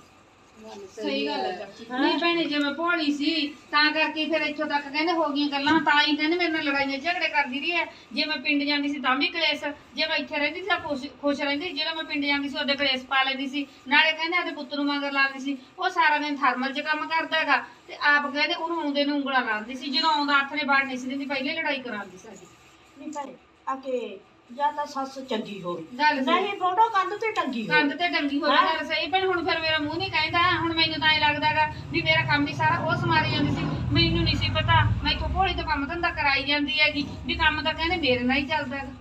ਸਹੀ ਗੱਲ ਹੈ ਚਾਚੀ। ਨਹੀਂ ਭੈਣੇ ਜੇ ਮੈਂ ਭੋਲੀ ਸੀ ਤਾਂ ਕਰਕੇ ਫਿਰ ਇੱਥੋਂ ਤੱਕ ਕਹਿੰਦੇ ਹੋ ਗਈਆਂ ਗੱਲਾਂ ਤਾਂ ਹੀ ਕਹਿੰਦੇ ਮੇਰੇ ਨਾਲ ਲੜਾਈਆਂ ਝਗੜੇ ਕਰਦੀ ਰਹੀ ਹੈ। ਜੇ ਮੈਂ ਪਿੰਡ ਜਾਂਦੀ ਸੀ ਤਾਂ ਵੀ ਕਲੇਸ਼ ਜੇ ਮੈਂ ਇੱਥੇ ਰਹਿੰਦੀ ਸੀ ਤਾਂ ਖੁਸ਼ ਖੁਸ਼ ਰਹਿੰਦੀ ਸੀ। ਜਦੋਂ ਮੈਂ ਪਿੰਡ ਜਾਂਦੀ ਸੀ ਉਹਦੇ ਕਲੇਸ਼ ਪਾ ਲੈਂਦੀ ਸੀ। ਨਾਲੇ ਕਹਿੰਦੇ ਆਦੇ ਪੁੱਤ ਨੂੰ ਮਗਰ ਲਾਉਂਦੀ ਸੀ। ਉਹ ਸਾਰਾ ਦਿਨ ਥਰਮਲ 'ਚ ਕੰਮ ਕਰਦਾ ਹੈਗਾ ਤੇ ਆਪ ਕਹਿੰਦੇ ਉਹਨੂੰ ਆਉਂਦੇ ਨੂੰ ਉਂਗਲਾਂ ਲਾਉਂਦੀ ਸੀ। ਜਦੋਂ ਆਉਂਦਾ ਹੱਥ ਨੇ ਬਾੜ ਨਹੀਂ ਸੀ ਦਿੰਦੀ ਪਹਿਲੇ ਲੜਾਈ ਕਰਾਉਂਦੀ ਸਾਡੀ ਨਹੀਂ ਭੈਣੇ ਆ ਕੇ ਜਾਂ ਤਾਂ ਸੱਸ ਚੰਗੀ ਹੋਵੇ। ਗੱਲ ਸਹੀ। ਨਹੀਂ ਫੋਟੋ ਕੰਧ ਤੇ ਟੰਗੀ ਹੋਵੇ। ਕੰਧ ਤੇ ਡੰਗੀ ਹੋ ਹਾਂ। ਗੱਲ ਸਹੀ। ਪਰ ਹੁਣ ਫਿਰ ਮੇਰਾ ਮੂੰਹ ਨਹੀਂ ਕਹਿੰਦਾ। ਹੁਣ ਮੈਨੂੰ ਤਾਂ ਐ ਲੱਗਦਾਗਾ ਵੀ ਮੇਰਾ ਕੰਮ ਹੀ ਸਾਰਾ ਉਹ ਸਮਾਰੀ ਜਾਂਦੀ ਸੀ। ਮੈਨੂੰ ਨਹੀਂ ਸੀ ਪਤਾ। ਮੈਂ ਇੱਥੋਂ ਭੋਲੀ ਤੋਂ ਕੰਮ ਧੰਦਾ ਕਰਾਈ ਜਾਂਦੀ ਹੈਗੀ। ਵੀ ਕੰਮ ਤਾਂ ਕਹਿੰਦੇ ਮੇਰੇ ਨਾਲ ਹੀ ਚੱਲਦਾ ਹੈਗਾ।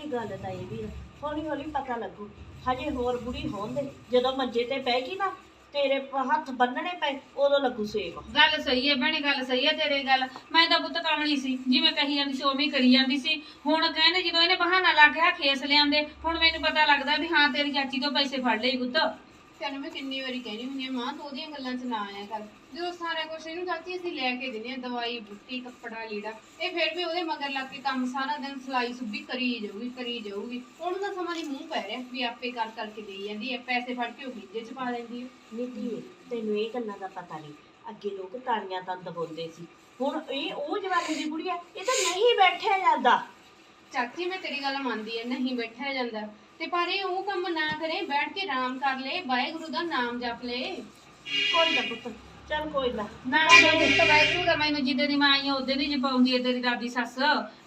ਇਹ ਗੱਲ ਤਾਂ ਇਹ ਵੀ। ਹੌਲੀ ਹੌਲੀ ਪਤਾ ਲੱਗੂ। ਹਜੇ ਹੋਰ ਬੁੜੀ ਹੋਣ ਦੇ। ਜਦੋਂ ਮੰਜੇ ਤੇ ਬਹਿ ਗਈ ਨਾ ਤੇਰੇ ਪ- ਹੱਥ ਬੰਨਣੇ ਪਏ ਉਦੋਂ ਲੱਗੂ ਸੇਕ ਗੱਲ ਸਹੀ ਹੈ ਭੈਣੇ, ਗੱਲ ਸਹੀ ਹੈ ਤੇਰੇ ਗੱਲ। ਮੈਂ ਤਾਂ ਪੁੱਤ ਕਮਲੀ ਸੀ, ਜਿਵੇਂ ਕਹੀ ਜਾਂਦੀ ਸੀ, ਉਵੇਂ ਹੀ ਕਰੀ ਜਾਂਦੀ ਸੀ। ਹੁਣ ਕਹਿੰਦੇ ਜਦੋਂ ਇਹਨੇ ਬਹਾਨਾ ਲਾ ਕੇ ਆਹ ਖੇਸ ਲਿਆਂਦੇ, ਹੁਣ ਮੈਨੂੰ ਪਤਾ ਲੱਗਦਾ ਵੀ ਹਾਂ, ਤੇਰੀ ਚਾਚੀ ਤੋਂ ਪੈਸੇ ਫੜ ਲਏ ਪੁੱਤ। ਤੈਨੂੰ ਮੈਂ ਕਿੰਨੀ ਵਾਰੀ ਕਹਿਣੀ ਹੁੰਦੀ ਆ ਮਾਂ ਤੂੰ ਉਹਦੀਆਂ ਗੱਲਾਂ 'ਚ ਨਾ ਆਇਆ ਕਰ। ਜਦੋਂ ਸਾਰਾ ਕੁਝ ਇਹਨੂੰ ਚਾਚੀ ਅਸੀਂ ਲੈ ਕੇ ਦਿੰਦੇ ਆ ਦਵਾਈ ਬੁੱਟੀ ਕੱਪੜਾ ਲੀੜਾ ਇਹ ਫਿਰ ਵੀ ਉਹਦੇ ਮਗਰ ਲੱਗ ਕੇ ਕੰਮ ਸਾਰਾ ਦਿਨ ਸਲਾਈ ਸੁੱਬੀ ਕਰੀ ਜਾਊਗੀ ਕਰੀ ਜਾਊਗੀ। ਉਹਨੂੰ ਤਾਂ ਸਮਾਂ ਦੀ ਮੂੰਹ ਪੈ ਰਿਹਾ ਵੀ ਆਪੇ ਕਰ ਕਰਕੇ ਦੇਈ ਜਾਂਦੀ ਹੈ ਪੈਸੇ ਫੜ ਕੇ ਉਹ ਗਿੱਜੇ 'ਚ ਪਾ ਲੈਂਦੀ ਹੈ। ਨੀਤੀ ਤੈਨੂੰ ਇਹ ਗੱਲਾਂ ਦਾ ਪਤਾ ਨਹੀਂ ਅੱਗੇ ਲੋਕ ਤਾੜੀਆਂ ਤੰਦ ਬੋਲਦੇ ਸੀ। ਹੁਣ ਇਹ ਉਹ ਜਵਾਨੀ ਦੀ ਬੁੜੀ ਆ ਇਹ ਤਾਂ ਨਹੀਂ ਬੈਠਿਆ ਜਾਂਦਾ। ਚਾਚੀ ਮੈਂ ਤੇਰੀ ਗੱਲ ਮੰਨਦੀ ਐ ਨਹੀਂ ਬੈਠਿਆ ਜਾਂਦਾ। ਤੇ ਪਰ ਇਹ ਉਹ ਕੰਮ ਨਾ ਕਰੇ ਬੈਠ ਕੇ ਆਰਾਮ ਕਰ ਲੈ ਵਾਹਿਗੁਰੂ ਦਾ ਨਾਮ ਜਪ ਲੈ। ਕੋਈ ਨਾ ਪੁੱਤ। ਚੱਲ ਕੋਈ ਨਾ। ਨਾ ਮੈਂ ਪੁੱਤ ਵਾਹਿਗੁਰੂ ਦਾ ਮੈਨੂੰ ਜਿੱਦੇ ਦੀ ਮਾਂ ਆਈ ਆ ਉਹਦੇ ਦੀ ਜਪਾਉਂਦੀ ਹੈ ਤੇਰੀ ਦਾਦੀ ਸੱਸ।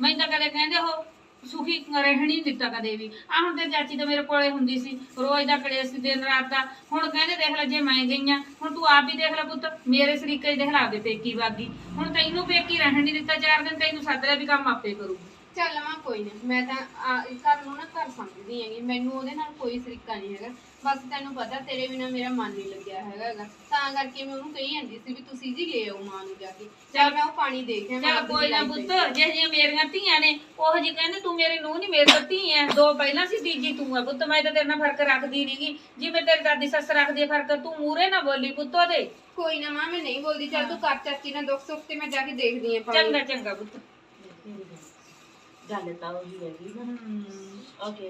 ਮੈਨੂੰ ਤਾਂ ਕਦੇ ਕਹਿੰਦੇ ਉਹ ਸੁਖੀ ਰਹਿਣ ਨਹੀਂ ਦਿੱਤਾ ਕਦੇ ਵੀ। ਆ ਹੁਣ ਤੇ ਚਾਚੀ ਤਾਂ ਮੇਰੇ ਕੋਲੇ ਹੁੰਦੀ ਸੀ ਰੋਜ਼ ਦਾ ਕਲੇਸ਼ ਸੀ ਦਿਨ ਰਾਤ ਦਾ। ਹੁਣ ਕਹਿੰਦੇ ਦੇਖ ਲੈ ਜੇ ਮੈਂ ਗਈਆਂ ਹੁਣ ਤੂੰ ਆਪ ਹੀ ਦੇਖ ਲੈ ਪੁੱਤ ਮੇਰੇ ਸਰੀਕੇ ਦੇਖ ਲਾ ਦੇ ਪੇਕੀ ਬਾਗੀ ਹੁਣ ਤੈਨੂੰ ਪੇਕੀ ਰਹਿਣ ਨਹੀਂ ਦਿੱਤਾ ਚਾਰ ਦਿਨ ਤੈਨੂੰ ਸੱਦ ਲਿਆ ਵੀ ਕੰਮ ਆਪੇ ਕਰੂ। ਚੱਲ ਮਾਂ ਕੋਈ ਨਾ। ਮੈਂ ਤਾਂ ਆ- ਘਰ ਨੂੰ ਨਾ ਘਰ ਸਮਝਦੀ ਹੈਗੀ। ਮੈਨੂੰ ਉਹਦੇ ਨਾਲ ਕੋਈ ਸਰੀਕਾ ਨਹੀਂ ਹੈਗਾ। ਬਸ ਤੈਨੂੰ ਪਤਾ ਤੇਰੇ ਬਿਨਾ ਮੇਰਾ ਮਨ ਨਹੀਂ ਲੱਗਿਆ ਹੈਗਾ ਗਾ। ਤਾਂ ਕਰਕੇ ਮੈਂ ਉਹਨੂੰ ਕਹੀ ਜਾਂਦੀ ਸੀ ਵੀ ਤੁਸੀਂ ਜੀ ਲੈ ਆਓ ਮਾਂ ਨੂੰ ਜਾ ਕੇ। ਚੱਲ ਮੈਂ ਉਹ ਪਾਣੀ ਦੇਖ ਆਵਾਂ, ਚੱਲ ਕੋਈ ਨਾ ਪੁੱਤ ਪਈ। ਜੇ ਜੇ ਮੇਰੀਆਂ ਧੀਆਂ ਨੇ ਉਹ ਜੀ ਕਹਿੰਦੇ ਤੂੰ ਮੇਰੀ ਨੂੰਹ ਨਹੀਂ ਮੇਰੀ ਤਾਂ ਧੀ ਐ। ਦੋ ਪਹਿਲਾਂ ਸੀ ਤੀਜੀ ਤੂੰ ਐ ਪੁੱਤ। ਮੈਂ ਤਾਂ ਤੇਰੇ ਨਾਲ ਫ਼ਰਕ ਰੱਖਦੀ ਨਹੀਂਗੀ ਜਿਵੇਂ ਤੇਰੀ ਦਾਦੀ ਸੱਸ ਰੱਖਦੀ ਐ ਫ਼ਰਕ ਤੂੰ ਮੂਰੇ ਨਾ ਬੋਲੀ ਪੁੱਤ ਉਹਦੇ। ਕੋਈ ਨਾ ਮਾਂ ਮੈਂ ਨਹੀਂ ਬੋਲਦੀ। ਚੱਲ ਤੂੰ ਕਰ ਚਾਚੀ ਨਾਲ ਦੁੱਖ ਸੁੱਖ ਤੇ ਮੈਂ ਜਾ ਕੇ ਦੇਖਦੀ ਆਂ ਪਾਣੀ। ਚੰਗਾ ਚੰਗਾ ਪੁੱਤ। ਗੱਲ ਤਾਂ ਉਹੀ ਹੈਗੀ ਨਾ। ਓਕੇ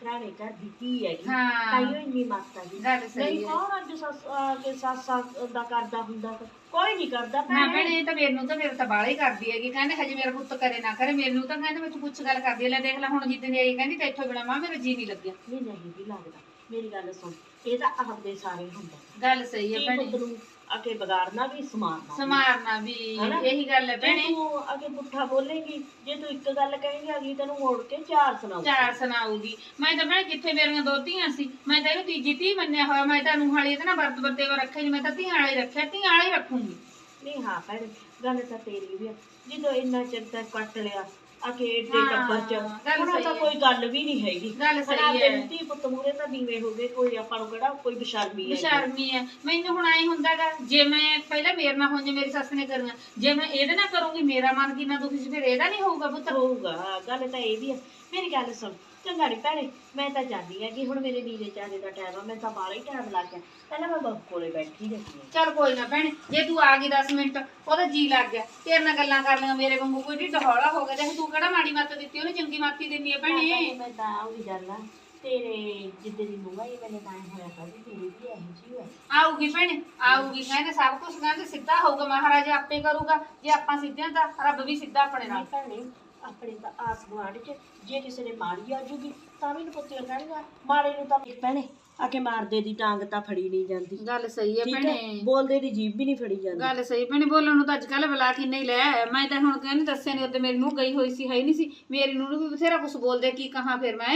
ਪੁਰਾਣੇ ਘਰ ਦੀ ਧੀ ਹੈਗੀ। ਹਾਂ। ਤਾਈਓ ਇੰਨੀ ਮਾਤਾ ਦੀ ਗੱਲ ਸਹੀ ਨਹੀਂ ਹੈ। ਕੌਣ ਅੱਜ ਸੱਸ ਆ ਕੇ ਸੱਸ ਸੱਸ ਦਾ ਕਰਦਾ ਹੁੰਦਾ? ਤਾਂ ਕੋਈ ਨਹੀਂ ਕਰਦਾ ਨਾ ਭੈਣੇ। ਭੈਣੇ ਇਹ ਤਾਂ ਮੈਨੂੰ ਤਾਂ ਮੇਰੇ ਤਾਂ ਬਾਲਾ ਹੀ ਕਰਦੀ ਹੈਗੀ। ਕਹਿੰਦੇ ਹਜੇ ਮੇਰਾ ਪੁੱਤ ਕਰੇ ਨਾ ਕਰੇ। ਮੈਨੂੰ ਤਾਂ ਕਹਿੰਦੇ ਤੂੰ ਪੁੱਛ ਗੱਲ ਕਰਦੀ ਲੈ ਦੇਖ ਲੈ ਹੁਣ ਜਿੱਦਣ ਦੀ ਆਈ ਕਹਿੰਦੀ ਤੇ ਇੱਥੋਂ ਬਿਨਾ ਮਾਂ ਮੇਰਾ ਜੀ ਨਹੀਂ ਲੱਗਿਆ। ਨਹੀਂ ਨਹੀਂ ਵੀ ਲੱਗਦਾ। ਮੇਰੀ ਗੱਲ ਸੁਣ। ਇਹ ਤਾਂ ਆਪਦੇ ਸਾਰੇ ਹੁੰਦਾ। ਗੱਲ ਸਹੀ ਹੈ ਭੈਣੇ। ਪੁੱਤ ਨੂੰ ਅਕੇ ਵਿਗਾੜਨਾ ਵੀ ਸਮਾਰਨਾ ਵੀ। ਸਮਾਰਨਾ ਵੀ ਹਨਾ? ਇਹੀ ਗੱਲ ਹੈ ਜੇ ਭੈਣੇ। ਤੂੰ ਅਗੇ ਪੁੱਠਾ ਬੋਲੇਗੀ ਜੇ ਤੂੰ ਇੱਕ ਗੱਲ ਕਹੇਂਗੀ ਅਗਲੀ ਤੈਨੂੰ ਮੋੜ ਕੇ ਚਾਰ ਸੁਣਾਊ ਚਾਰ ਸੁਣਾਊਗੀ। ਮੈਂ ਤਾਂ ਭੈਣੇ ਕਿੱਥੇ ਮੇਰੀਆਂ ਦੋ ਧੀਆਂ ਸੀ ਮੈਂ ਤਾਂ ਇਹਨੂੰ ਤੀਜੀ ਧੀ ਮੰਨਿਆ ਹੋਇਆ ਮੈਂ ਤਾਂ ਨੂੰ ਵਾਲੀ ਇਹਦੇ ਨਾਲ ਵਰਤ ਵਰਤੇਵਾ ਰੱਖਿਆ ਨਹੀਂ ਮੈਂ ਤਾਂ ਧੀਆਂ ਵਾਲੀ ਰੱਖਿਆ ਧੀਆਂ ਵਾਲੀ ਰੱਖੂੰਗੀ। ਨਹੀਂ ਹਾਂ ਭੈਣ ਗੱਲ ਤਾਂ ਤੇਰੀ ਵੀ ਆ। ਜਦੋਂ ਇੰਨਾ ਚਿਰ ਤੱਕ ਕੱਟ ਲਿਆ ਅਕੇ ਏਡੇ ਹਾਂ, ਟੱਬਰ ਚ। ਗੱਲ ਹੁਣ ਤਾਂ ਸਹੀ ਕੋਈ ਗੱਲ ਵੀ ਨਹੀਂ ਹੈਗੀ। ਗੱਲ ਸਹੀ ਹੁਣ ਹੈ। ਆਪਦੇ ਧੀ ਪੁੱਤ ਮੂਰੇ ਤਾਂ ਨੀਵੇਂ ਹੋ ਗਏ ਕੋਈ ਆਪਾਂ ਨੂੰ ਕਿਹੜਾ ਕੋਈ ਬਸ਼ਰਮੀ ਹੈ ਹੈ। ਮੈਨੂੰ ਹੁਣ ਆਈ ਹੁੰਦਾਗਾ ਜੇ ਮੈਂ ਪਹਿਲਾਂ ਮੇਰੇ ਨਾਲ ਹੋਣ ਜੇ ਮੇਰੀ ਸੱਸ ਨੇ ਕਰੀਆਂ ਜੇ ਮੈਂ ਇਹਦੇ ਨਾਲ ਕਰੂੰਗੀ ਮੇਰਾ ਮਨ ਕਿੰਨਾ ਦੁਖੀ ਸੀ ਫਿਰ ਇਹਦਾ ਨਹੀਂ ਹੋਊਗਾ ਪੁੱਤ। ਹੋਊਗਾ ਗੱਲ ਤਾਂ ਇਹ ਵੀ ਆ ਮੇਰੀ ਗੱਲ ਸੁਣ। ਚੰਗਾ ਨੀ ਭੈਣੇ ਮੈਂ ਤਾਂ ਜਾਂਦੀ ਆ ਕਿ ਹੁਣ ਮੇਰੇ ਨੀਰੇ ਚਾਰੇ ਦਾ ਟਾਈਮ ਆ ਮੈਂ ਤਾਂ ਬਾਹਲਾ ਹੀ ਟਾਈਮ ਲੱਗ ਗਿਆ। ਪਹਿਲਾਂ ਮੈਂ ਬੱਬ ਕੋਲੇ ਬੈਠੀ ਰਹੀ ਚੱਲ ਕੋਈ ਨਾ ਭੈਣੇ ਜੇ ਤੂੰ ਆ ਗਈ 10 ਮਿੰਟ ਉਹਦਾ ਜੀ ਲੱਗ ਗਿਆ। ਤੇਰੇ ਨਾਲ ਗੱਲਾਂ ਕਰ ਲਈਆਂ ਮੇਰੇ ਵਾਂਗੂ ਕੋਈ ਢਿੱਡ ਹੌਲਾ ਹੋ ਗਿਆ। ਦੇਖ ਤੂੰ ਕਿਹੜਾ ਮਾੜੀ ਮੱਤ ਦਿੱਤੀ ਉਹਨੇ ਚੰਗੀ ਮਾਤੀ ਦਿੰਦੀ ਹੈ ਭੈਣੇ। ਮੈਂ ਤਾਂ ਉਹੀ ਗੱਲ ਆ ਤੇਰੇ ਜਿੱਦੇ ਦੀ ਨੂੰਹ ਆਈ ਮੈਨੂੰ ਤਾਂ ਹੋਇਆ ਕਰਦੀ ਤੇਰੀ ਵੀ ਇਹੋ ਜਿਹੀ ਹੋਇਆ ਆਊਗੀ ਭੈਣੇ ਆਊਗੀ। ਕਹਿੰਦੇ ਸਭ ਕੁਝ ਕਹਿੰਦੇ ਸਿੱਧਾ ਹੋਊਗਾ ਮਹਾਰਾਜ ਆਪੇ ਕਰੂਗਾ। ਜੇ ਆਪਾਂ ਸਿੱਧਿਆਂ ਤਾਂ ਰੱਬ ਵੀ ਸਿੱਧਾ ਆਪਣੇ ਨਹੀਂ ਨਾਲ ਭੈਣੇ ਆਪਣੇ ਤਾਂ ਆਸ ਗੁਆਂਢ ਚ ਜੇ ਕਿਸੇ ਨੇ ਮਾਰੀ ਆ ਜੂਗੀ ਤਾਂ ਵੀ ਪੁੱਤਿਆਂ ਕਹਿਣਗਾ ਮਾਰੇ ਨੂੰ ਤਾਂ ਭੈਣੇ ਆ ਕੇ ਮਾਰਦੇ ਦੀ ਟਾਂਗ ਤਾਂ ਫੜੀ ਨਹੀਂ ਜਾਂਦੀ। ਗੱਲ ਸਹੀ ਹੈ ਠੀਕ ਹੈ? ਭੈਣੇ। ਬੋਲਦੇ ਦੀ ਜੀਭ ਵੀ ਨਹੀਂ ਫੜੀ ਜਾਂਦੀ। ਗੱਲ ਸਹੀ ਭੈਣੇ ਬੋਲਣ ਨੂੰ ਤਾਂ ਅੱਜ ਕੱਲ ਬਲਾ ਕੀ ਨਹੀਂ ਲੈ ਮੈਂ ਤਾਂ ਹੁਣ ਕਹਿੰਦੀ ਦੱਸਿਆ ਨਹੀਂ ਉੱਤੇ ਮੇਰੀ ਨੂੰ ਗਈ ਹੋਈ ਸੀ ਹੈ ਹੀ ਨਹੀਂ ਸੀ। ਮੇਰੀ ਨੂੰ ਵੀ ਬਥੇਰਾ ਕੁਝ ਬੋਲਦੇ ਕੀ ਕਹਾਂ ਫਿਰ ਮੈਂ?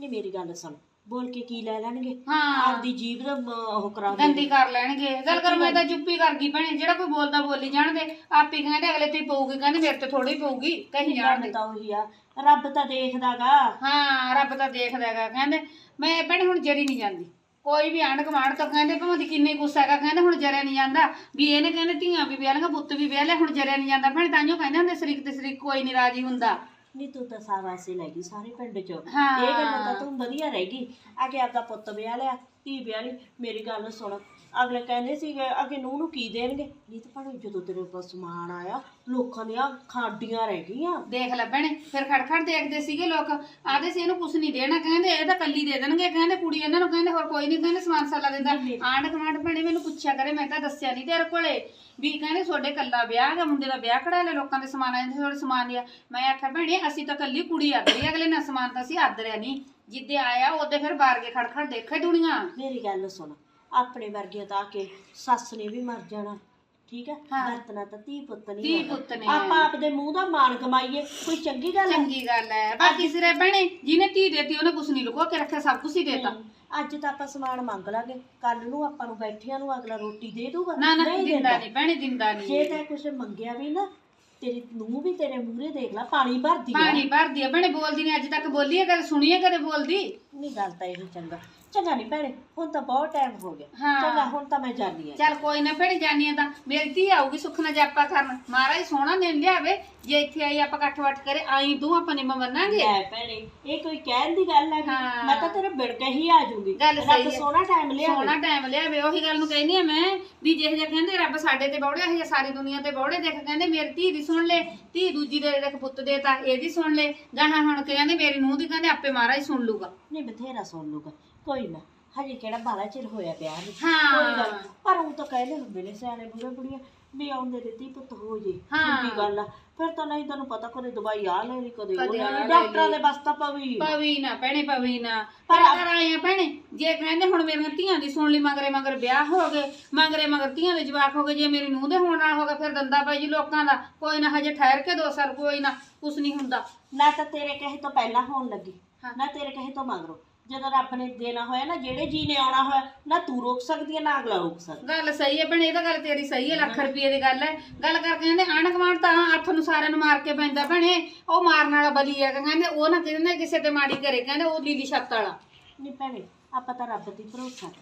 ਨਹੀਂ ਮੇਰੀ ਗੱਲ ਸੁਣ। ਬੋਲ ਕੇ ਕੀ ਲੈ ਲੈਣਗੇ ਹਾਂ। ਆਪਦੀ ਜੀਭ ਦਾ ਮ- ਉਹ ਕਰਾ ਗੰਦੀ ਕਰ ਲੈਣਗੇ। ਗੱਲ ਕਰ ਮੈਂ ਤਾਂ ਚੁੱਪੀ ਕਰ ਗਈ ਭੈਣੇ। ਜਿਹੜਾ ਕੋਈ ਬੋਲਦਾ ਬੋਲੀ ਜਾਣਦੇ। ਆਪੇ ਕਹਿੰਦੇ ਅਗਲੇ ਤੇ ਹੀ ਪਊਗੀ ਕਹਿੰਦੇ ਮੇਰੇ ਤੇ ਥੋੜੀ ਪਊਗੀ ਕਹੀ ਜਾਣਦੇ। ਤਾਂ ਉਹੀ ਆ। ਰੱਬ ਤਾਂ ਦੇਖਦਾਗਾ। ਹਾਂ ਰੱਬ ਤਾਂ ਦੇਖਦਾ ਹੈਗਾ ਕਹਿੰਦੇ ਮੈਂ ਭੈਣੇ ਹੁਣ ਜਰੀ ਨਹੀਂ ਜਾਂਦੀ। ਕੋਈ ਵੀ ਆਂਢ ਗੁਆਂਢ ਤੋਂ ਕਹਿੰਦੇ ਭਾਵੇਂ ਦੀ ਕਿੰਨੀ ਗੁੱਸਾ ਹੈਗਾ ਕਹਿੰਦੇ ਹੁਣ ਜਰਿਆ ਨਹੀਂ ਜਾਂਦਾ। ਵੀ ਇਹਨੇ ਕਹਿੰਦੇ ਧੀਆਂ ਵੀ ਵਿਆਹ ਲਗਾ ਪੁੱਤ ਵੀ ਵਿਆਹ ਲਿਆ ਹੁਣ ਜਰਿਆ ਨਹੀਂ ਜਾਂਦਾ। ਭੈਣੇ ਤਾਂਿਓ ਕਹਿੰਦੇ ਹੁੰਦੇ ਸਰੀਕ ਤੇ ਸਰੀਕ ਕੋਈ ਨਹੀਂ ਰਾਜੀ ਹੁੰਦਾ। ਨਹੀਂ ਤੂੰ ਤਾਂ ਸਾਰਾ ਸੇ ਲੈ ਗਈ ਸਾਰੇ ਪਿੰਡ ਚ। ਇਹ ਗੱਲਾਂ ਤਾਂ ਤੂੰ ਵਧੀਆ ਰਹਿ ਗਈ। ਆ ਕੇ ਆਪਦਾ ਪੁੱਤ ਵਿਆਹ ਲਿਆ ਧੀ ਵਿਆਹ ਲਈ। ਮੇਰੀ ਗੱਲ ਸੁਣ ਅਗਲੇ ਕਹਿੰਦੇ ਸੀਗੇ ਅਗੇ ਨੂੰ ਨੂੰ ਕੀ ਦੇਣਗੇ? ਨਹੀਂ ਤਾਂ ਭਾਵੇਂ ਜਦੋਂ ਤੇਰੇ ਕੋਲ ਸਮਾਨ ਆਇਆ ਲੋਕਾਂ ਦੀਆਂ ਖਾਡੀਆਂ ਰਹਿ ਗਈਆਂ। ਦੇਖ ਲੈ ਭੈਣੇ ਫਿਰ ਖੜਖੜ ਦੇਖਦੇ ਸੀਗੇ ਲੋਕ। ਆਦੇ ਸੀ ਇਹਨੂੰ ਕੁਛ ਨਹੀਂ ਦੇਣਾ ਕਹਿੰਦੇ ਇਹ ਤਾਂ ਕੱਲੀ ਦੇ ਦੇਣਗੇ ਕਹਿੰਦੇ ਕੁੜੀ ਇਹਨਾਂ ਨੂੰ ਕਹਿੰਦੇ ਹੋਰ ਕੋਈ ਨਹੀਂ ਕਹਿੰਦੇ ਸਮਾਨ ਸਾਲਾ ਦਿੰਦਾ ਆਂਢ ਗੁਆਂਢ ਭੈਣੇ ਮੈਨੂੰ ਪੁੱਛਿਆ ਕਰੇ ਮੈਂ ਤਾਂ ਦੱਸਿਆ ਨਹੀਂ ਤੇਰੇ ਕੋਲੇ। ਵੀ ਕਹਿੰਦੇ ਤੁਹਾਡੇ ਕੱਲਾ ਵਿਆਹ ਹੈ ਮੁੰਡੇ ਦਾ ਵਿਆਹ ਕਢਾ ਲੈ ਲੋਕਾਂ ਦੇ ਸਮਾਨ ਆਏ ਤੁਹਾਡੇ ਸਮਾਨ ਲਿਆ ਮੈਂ ਆਖਿਆ ਭੈਣੇ ਅਸੀਂ ਤਾਂ ਕੱਲੀ ਕੁੜੀ ਆਦਰੀ ਅਗਲੇ ਨਾਲ ਸਮਾਨ ਤਾਂ ਅਸੀਂ ਆਦਰਿਆ ਨਹੀਂ। ਜਿੱਦੇ ਆਇਆ ਉਹਦੇ ਫਿਰ ਬਾਹਰ ਕੇ ਖੜਖੜ ਦੇਖੇ ਦੁਨੀਆ। ਮੇਰੀ ਗੱਲ ਸੁਣ ਆਪਣੇ ਵਰਗੇ ਤਾਂ ਆ ਕੇ ਸੱਸ ਨੇ ਵੀ ਮਰ ਜਾਣਾ ਠੀਕ ਹੈ। ਵਰਤਣਾ ਤਾਂ ਧੀ ਪੁੱਤ ਨਹੀਂ ਧੀ। ਪੁੱਤ ਨੇ ਆਪਾਂ ਆਪਦੇ ਮੂੰਹ ਦਾ ਮਾਣ ਕਮਾਈਏ ਕੋਈ ਚੰਗੀ ਗੱਲ ਹੈ? ਚੰਗੀ ਗੱਲ ਹੈ। ਬਾਕੀ ਸਿਰੇ ਭੈਣੇ ਜਿਹਨੇ ਧੀ ਦੇਤੀ ਉਹਨੇ ਕੁਛ ਨਹੀਂ ਲੁਕੋ ਕੇ ਰੱਖਿਆ ਸਭ ਕੁਝ ਹੀ ਦੇਤਾ। ਅੱਜ ਤਾਂ ਆਪਾਂ ਸਮਾਨ ਮੰਗ ਲਾਂਗੇ। ਕੱਲ ਨੂੰ ਆਪਾਂ ਨੂੰ ਬੈਠਿਆਂ ਨੂੰ ਅਗਲਾ ਰੋਟੀ ਦੇ ਦੂਗਾ ਨਾ ਨਾ ਨਹੀਂ ਦਿੰਦਾ। ਨਹੀਂ ਭੈਣੇ ਦਿੰਦਾ ਜੇ ਨਹੀਂ ਤਾਂ ਕੁਝ ਮੰਗਿਆ ਵੀ ਨਾ ਤੇਰੀ ਨੂੰ ਵੀ ਤੇਰੇ ਮੂਹਰੇ ਦੇਖ ਲੈ ਪਾਣੀ ਭਰਦੀ ਆ। ਪਾਣੀ ਭਰਦੀ ਆ। ਭੈਣੇ ਬੋਲਦੀ ਨਹੀਂ ਅੱਜ ਤੱਕ ਬੋਲੀ ਹੈ ਕਦੇ ਸੁਣੀ ਹੈ ਕਦੇ ਬੋਲਦੀ? ਨਹੀਂ ਗੱਲ ਤਾਂ ਇਹ ਚੰਗਾ। ਚੰਗਾ ਨਹੀਂ ਭੈਣੇ ਹੁਣ ਤਾਂ ਬਹੁਤ ਟਾਈਮ ਹੋ ਗਿਆ। ਹਾਂ। ਚੰਗਾ ਹੁਣ ਤਾਂ ਮੈਂ ਜਾਂਦੀ ਆ। ਚੱਲ ਕੋਈ ਨਾ ਭੈਣੇ ਜਾਨੀ ਆ ਤਾਂ। ਮੇਰੀ ਧੀ ਆਊਗੀ ਸੁੱਖ ਨਾਲ ਜਾਪਾ ਕਰਨ। ਮਹਾਰਾਜ ਸੋਹਣਾ ਦਿਨ ਲਿਆਵੇ। ਜੇ ਇੱਥੇ ਆਈ ਆਪਾਂ ਇਕੱਠ ਵੱਟ ਕਰੇ ਆਈ ਤੂੰ ਆਪਾਂ ਨਿੰਮ ਮੰਨਾਂਗੇ ਲੈ ਭੈਣੇ ਇਹ ਕੋਈ ਕਹਿਣ ਦੀ ਗੱਲ ਹੈ ਹਾਂ। ਮੈਂ ਤਾਂ ਤੇਰੇ ਬਿੜਕੇ ਹੀ ਆ ਜੂਗੀ ਗੱਲ ਸਹੀ ਹੈ। ਸੋਹਣਾ ਟਾਈਮ ਲਿਆ ਸੋਹਣਾ ਟਾਈਮ ਲਿਆਵੇ ਉਹੀ ਗੱਲ ਨੂੰ ਕਹਿੰਦੀ ਆ ਮੈਂ ਵੀ ਜਿਹੇ ਜਿਹੇ ਕਹਿੰਦੇ ਰੱਬ ਸਾਡੇ ਤੇ ਬੌੜੇ ਇਹ ਸਾਰੀ ਦੁਨੀਆ ਤੇ ਬੌੜੇ ਦੇਖ ਕਹਿੰਦੇ ਮੇਰੀ ਧੀ ਦੀ ਸੁਣ ਲੈ। ਧੀ ਦੂਜੀ ਦੇ ਦੇਖ ਪੁੱਤ ਦੇ ਤਾਂ ਇਹਦੀ ਸੁਣ ਲੈ। ਗਾਹਾਂ ਹੁਣ ਕਹਿੰਦੇ ਮੇਰੀ ਨੂੰਹ ਦੀ ਕਹਿੰਦੇ ਆਪੇ ਮਹਾਰਾਜ ਸੁਣ ਲੂਗਾ। ਨਹੀਂ ਬਥੇਰਾ ਸੁਣ ਲੂਗਾ। ਕੋਈ ਨਾ ਹਜੇ ਕਿਹੜਾ ਬਾਲਾ ਚਿਰ ਹੋਇਆ ਵਿਆਹ ਨੂੰ ਹਾਂ। ਕੋਈ ਗੱਲ ਨੀ। ਪਰ ਉਹ ਤਾਂ ਕਹਿੰਦੇ ਹੁੰਦੇ ਨੇ ਸਿਆਣੇ ਬੁੜੇ ਬੁੜੀਆਂ ਵੀ ਆਉਂਦੇ ਦੇ ਧੀ ਪੁੱਤ ਹੋ ਜੇ ਹਾਂ। ਚੰਗੀ ਗੱਲ ਆ ਫਿਰ ਤਾਂ ਨਹੀਂ ਤੈਨੂੰ ਪਤਾ ਕਦੇ ਦਵਾਈ ਆ ਲੈ ਲਈ ਕਦੇ ਉਹ ਕਦੇ ਲੈ ਲਈ ਡਾਕਟਰਾਂ। ਦੇ ਬਸ ਤਾਂ ਪਵੀ ਪਵੀ ਨਾ ਭੈਣੇ ਪਵੀ ਨਾ ਪਰ ਪਰ ਘਰ ਆਏ ਆ ਭੈਣੇ ਜੇ ਕਹਿੰਦੇ ਹੁਣ ਮੇਰੀਆਂ ਧੀਆਂ ਦੀ ਸੁਣ ਲਈ ਮਗਰੇ ਮਗਰ ਵਿਆਹ ਹੋ ਗਏ ਮਗਰੇ ਮਗਰ ਧੀਆਂ ਦੇ ਜਵਾਕ ਹੋ ਗਏ ਜੇ ਮੇਰੀ ਨੂੰਹ ਦੇ ਹੋਣ ਨਾਲ ਹੋ ਗਿਆ ਫਿਰ ਦੰਦਾ ਪੈ ਜੀ ਲੋਕਾਂ ਦਾ ਕੋਈ ਨਾ ਹਜੇ ਠਹਿਰ ਕੇ ਦੋ ਸਾਲ ਕੋਈ ਨਾ ਕੁਛ ਨਹੀਂ ਹੁੰਦਾ ਨਾ ਤਾਂ ਤੇਰੇ ਕਹੇ ਤੋਂ ਪਹਿਲਾਂ ਹੋਣ ਲੱਗੀ ਹਾਂ। ਨਾ ਤੇਰੇ ਕਹੇ ਤੋਂ ਮਗਰੋਂ ਜਦੋਂ ਰੱਬ ਨੇ ਦੇਣਾ ਹੋਇਆ ਨਾ ਜਿਹੜੇ ਜੀ ਨੇ ਆਉਣਾ ਹੋਇਆ ਨਾ ਤੂੰ ਰੋਕ ਸਕਦੀ ਹੈ ਨਾ ਅਗਲਾ ਰੋਕ ਸਕਦਾ। ਗੱਲ ਸਹੀ ਹੈ ਭੈਣੇ ਇਹ ਤਾਂ ਗੱਲ ਤੇਰੀ ਸਹੀ ਹੈ ਲੱਖ ਰੁਪਏ ਦੀ ਗੱਲ ਹੈ। ਗੱਲ ਕਰਕੇ ਕਹਿੰਦੇ ਆਣ ਕਮਾਂਡ ਤਾਂ ਹੱਥ ਨੂੰ ਸਾਰਿਆਂ ਨੂੰ ਮਾਰ ਕੇ ਪੈਂਦਾ ਭੈਣੇ। ਉਹ ਮਾਰਨ ਵਾਲਾ ਬਲੀ ਹੈ ਕਹਿੰਦੇ ਉਹ ਨਾ ਕਹਿੰਦੇ ਕਿਸੇ ਤੇ ਮਾੜੀ ਕਰੇ ਕਹਿੰਦੇ ਉਹ ਲੀਲੀ ਛੱਤ ਵਾਲਾ। ਨਹੀਂ ਭੈਣੇ ਆਪਾਂ ਤਾਂ ਰੱਬ ਤੇ ਭਰੋਸਾ ਕਰ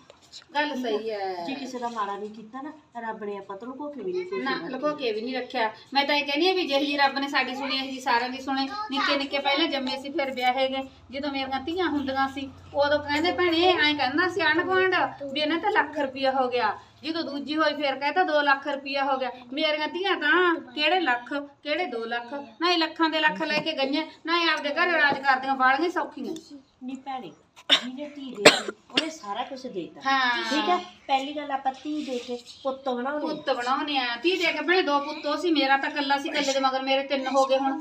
ਗੱਲ ਸਹੀ ਹੈ। ਜੇ ਕਿਸੇ ਦਾ ਮਾੜਾ ਨਹੀਂ ਕੀਤਾ ਨਾ ਰੱਬ ਨੇ ਆਪਾਂ ਤੋਂ ਲੁਕੋ ਕੇ ਵੀ ਨਹੀਂ ਕੁਝ ਨਾ ਲੁਕੋ ਕੇ ਵੀ ਨਹੀਂ ਰੱਖਿਆ। ਮੈਂ ਤਾਂ ਇਹ ਕਹਿੰਦੀ ਆ ਵੀ ਜਿਹੀ ਜੀ ਰੱਬ ਨੇ ਸਾਡੀ ਸੁਣੀ ਇਹ ਜੀ ਸਾਰਿਆਂ ਦੀ ਸੁਣੇ। ਨਿੱਕੇ ਨਿੱਕੇ ਪਹਿਲਾਂ ਜੰਮੇ ਸੀ ਫਿਰ ਵਿਆਹੇ ਗਏ ਜਦੋਂ ਮੇਰੀਆਂ ਧੀਆਂ ਹੁੰਦੀਆਂ ਸੀ ਉਦੋਂ ਕਹਿੰਦੇ ਭੈਣੇ ਐਂ ਕਹਿੰਦਾ ਸੀ ਆਂਢ ਗੁਆਂਢ ਵੀ ਇਹਨਾਂ ਤੇ ਲੱਖ ਰੁਪਇਆ ਹੋ ਗਿਆ। ਜਦੋਂ ਦੂਜੀ ਹੋਈ ਫਿਰ ਕਹਿੰਦਾ 2 ਲੱਖ ਰੁਪਇਆ ਹੋ ਗਿਆ। ਮੇਰੀਆਂ ਧੀਆਂ ਤਾਂ ਕਿਹੜੇ ਲੱਖ ਕਿਹੜੇ 2 ਲੱਖ? ਨਾ ਇਹ ਲੱਖਾਂ ਦੇ ਲੱਖ ਲੈ ਕੇ ਗਈਆਂ ਨਾ ਇਹ ਆਪਦੇ ਘਰ ਰਾਜ ਕਰਦੀਆਂ ਬਾਲੀਆਂ ਸੌਖੀਆਂ। ਨਹੀਂ ਭੈਣੇ ਜਿਹਨੇ ਧੀ ਦੇ ਦਿੱਤੀ, ਉਹਨੇ ਸਾਰਾ ਕੁਝ ਦੇਤਾ। ਹਾਂ। ਠੀਕ ਹੈ? ਪਹਿਲੀ ਗੱਲ ਆਪਾਂ ਧੀ ਦੇ ਕੇ ਪੁੱਤ ਬਣਾਉਣੇ ਪੁੱਤ ਬਣਾਉਣੇ ਆ। ਧੀ ਦੇ ਕੇ ਭੈਣੇ ਦੋ ਪੁੱਤ ਸੀ ਮੇਰਾ ਤਾਂ ਕੱਲਾ ਸੀ ਕੱਲੇ ਦੇ ਮਗਰ ਮੇਰੇ ਤਿੰਨ ਹੋ ਗਏ ਹੁਣ।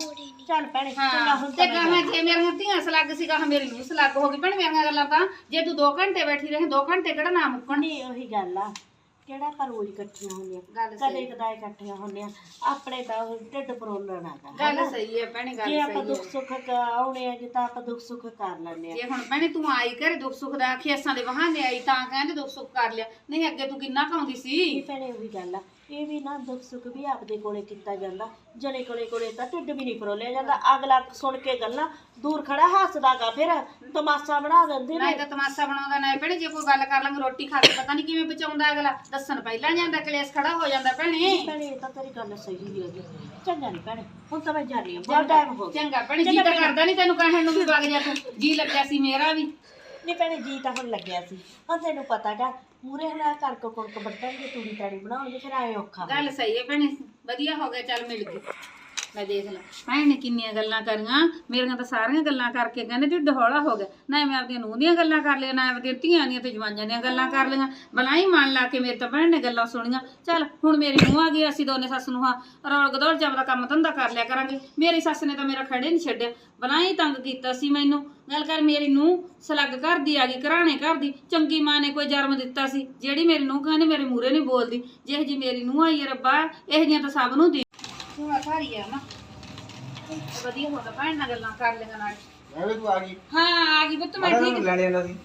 ਚੱਲ ਭੈਣੇ ਚੰਗਾ ਹਾਂ ਹੁਣ ਤੇ ਤਾਂ ਮੈਂ ਜੇ ਮੇਰੀਆਂ ਧੀਆਂ ਸਲੱਗ ਸੀ ਕਹਾਂ ਮੇਰੀ ਨੂੰ ਸਲੱਗ ਹੋ ਗਈ। ਭੈਣ ਮੇਰੀਆਂ ਗੱਲਾਂ ਤਾਂ ਜੇ ਤੂੰ 2 ਘੰਟੇ ਬੈਠੀ ਰਹੇ 2 ਘੰਟੇ ਕਿਹੜਾ ਨਾ ਮੁੱਕਣ? ਨਹੀਂ ਉਹੀ ਗੱਲ ਆ। ਕਿਹੜਾ ਆਪਾਂ ਰੋਜ਼ ਇਕੱਠੀਆਂ ਹੁੰਦੀਆਂ ਗੱਲ ਕਦੇ ਕਦਾਏ ਇਕੱਠੀਆਂ ਹੁੰਦੀਆਂ ਆਪਣੇ ਤਾਂ ਉਹ ਢਿੱਡ ਪਰੋਲਣ ਗਾ ਗੱਲ ਸਹੀ ਹੈ ਭੈਣੇ ਗੱਲ ਜੇ ਆਪਾਂ ਸਹੀ ਦੁੱਖ ਹੈ ਸੁੱਖ ਕ- ਆਉਣੇ ਆ ਜੇ ਤਾਂ ਆਪਾਂ ਦੁੱਖ ਸੁੱਖ ਕਰ ਲੈਂਦੇ ਆ। ਜੇ ਹੁਣ ਭੈਣੇ ਤੂੰ ਆਈ ਘਰੇ ਦੁੱਖ ਸੁੱਖ ਦਾ ਖੇਸਾਂ ਦੇ ਬਹਾਨੇ ਆਈ ਤਾਂ ਕਹਿੰਦੇ ਦੁੱਖ ਸੁੱਖ ਕਰ ਲਿਆ। ਨਹੀਂ ਅੱਗੇ ਤੂੰ ਕਿੰਨਾ ਕਾਉਂਦੀ ਸੀ? ਇਹ ਭੈਣੇ ਉਹੀ ਗੱਲ ਆ। ਇਹ ਵੀ ਨਾ ਦੁੱਖ ਸੁੱਖ ਵੀ ਆਪਦੇ ਕੋਲੇ ਕੀਤਾ ਜਾਂਦਾ। ਜਣੇ ਕੋਲੇ ਕੋਲੇ ਤਾਂ ਢਿੱਡ ਵੀ ਨਹੀਂ ਪਰੋਲਿਆ ਜਾਂਦਾ। ਅਗਲਾ ਸੁਣ ਕੇ ਗੱਲਾਂ ਦੂਰ ਖੜਾ ਹੱਸਦਾਗਾ ਫਿਰ ਤਮਾਸ਼ਾ ਬਣਾ ਦਿੰਦੇ ਨਾ। ਨੇ ਇਹ ਤਾਂ ਤਮਾਸ਼ਾ ਬਣਾਉਂਦਾ ਨਾ ਭੈਣੇ ਜੇ ਕੋਈ ਗੱਲ ਕਰ ਲਾਂਗੇ ਰੋਟੀ ਖਾ ਕੇ ਪਤਾ ਨਹੀਂ ਕਿਵੇਂ ਬਚਾਉਂਦਾ ਅਗਲਾ। ਦੱਸਣ ਪਹਿਲਾਂ ਜਾਂਦਾ ਕਲੇਸ਼ ਖੜਾ ਹੋ ਜਾਂਦਾ ਭੈਣੇ। ਭੈਣੇ ਇਹ ਤਾਂ ਤੇਰੀ ਗੱਲ ਸਹੀ ਹੀ ਹੈਗੀ। ਚੰਗਾ ਨਹੀਂ ਭੈਣੇ ਹੁਣ ਤਾਂ ਮੈਂ ਜਾਣੀ ਆ ਬਹੁਤ ਟਾਈਮ ਹੋ ਗਿਆ। ਚੰਗਾ ਭੈਣੇ ਜੀ ਤਾਂ ਕਰਦਾ ਨਹੀਂ ਤੈਨੂੰ ਕਹਿਣ ਨੂੰ ਵੀ ਵਗ ਜਾ ਤੂੰ। ਜੀ ਲੱਗਿਆ ਸੀ ਮੇਰਾ ਵੀ। ਨਹੀਂ ਭੈਣੇ ਜੀ ਤਾਂ ਹੁਣ ਲੱਗਿਆ ਸੀ। ਹੁਣ ਤੈਨੂੰ ਪਤਾਗਾ ਮੂਰੇ ਹਨਾ ਕਣਕ ਕੁਣਕ ਵੱਢਣਗੇ ਤੂੜੀ ਤਾੜੀ ਬਣਾਉਣਗੇ ਫਿਰ ਆਏ ਔਖਾ ਗੱਲ ਸਹੀ ਹੈ ਭੈਣੇ ਵਧੀਆ ਹੋ ਗਿਆ ਚੱਲ ਮਿਲ ਗਈ। ਮੈਂ ਦੇਖ ਲਾ। ਭੈਣ ਨੇ ਕਿੰਨੀਆਂ ਗੱਲਾਂ ਕਰੀਆਂ, ਮੇਰੀਆਂ ਤਾਂ ਸਾਰੀਆਂ ਗੱਲਾਂ ਕਰਕੇ ਕਹਿੰਦੇ ਢਿੱਡ ਹੌਲਾ ਹੋ ਗਿਆ। ਨਾ ਮੈਂ ਆਪਦੀਆਂ ਨੂੰਹ ਦੀਆਂ ਗੱਲਾਂ ਕਰ ਲਿਆ, ਨਾ ਆਪਦੀਆਂ ਧੀਆਂ ਦੀਆਂ ਤੇ ਜਵਾਨਾਂ ਦੀਆਂ ਗੱਲਾਂ ਕਰ ਲਈਆਂ ਬਲਾਈ ਮਨ ਲਾ ਕੇ ਮੇਰੇ ਤਾਂ ਭੈਣ ਨੇ ਗੱਲਾਂ ਸੁਣੀਆਂ। ਚੱਲ, ਹੁਣ ਮੇਰੀ ਨੂੰਹ ਆ ਗਈ, ਅਸੀਂ ਦੋਨੇ ਸੱਸ ਨੂੰ ਹਾਂ ਰੌਲ ਗਦੌਲ ਚ ਕੰਮ ਧੰਦਾ ਕਰ ਲਿਆ ਕਰਾਂਗੇ। ਮੇਰੀ ਸੱਸ ਨੇ ਤਾਂ ਮੇਰਾ ਖੜੇ ਨਹੀਂ ਛੱਡਿਆ। ਬਲਾਈ ਤੰਗ ਕੀਤਾ ਸੀ ਮੈਨੂੰ। ਗੱਲ ਕਰ, ਮੇਰੀ ਨੂੰਹ ਸਲੱਗ ਘਰ ਦੀ ਆ ਗਈ, ਘਰਾਣੇ ਘਰ ਦੀ। ਚੰਗੀ ਮਾਂ ਨੇ ਕੋਈ ਜਨਮ ਦਿੱਤਾ ਸੀ। ਜਿਹੜੀ ਮੇਰੀ ਨੂੰਹ ਕਹਿੰਦੇ, ਮੇਰੇ ਮੂਰੇ ਨਹੀਂ ਬੋਲਦੀ। ਜਿਹੋ ਜੀ ਮੇਰੀ ਨੂੰਹ ਆਈ ਹੈ ਰੱਬਾ, ਇਹ ਜੀਆਂ ਤਾਂ ਸਭ ਨੂੰ ਤੂੰ ਆ ਘਰ ਹੀ ਆ ਨਾ। ਵਧੀਆ ਹੋ ਗਿਆ ਭੈਣ ਨਾਲ ਗੱਲਾਂ ਕਰ ਲਈਆਂ ਨਾਲ। ਮੈਂ ਵੀ ਤੂੰ ਆ ਗਈ। ਹਾਂ ਆ ਗਈ ਪੁੱਤ ਮੈਂ ਮੈਂ ਠੀਕ ਤਾਂ ਲੈਣੇ ਆਂਦਾ ਸੀ।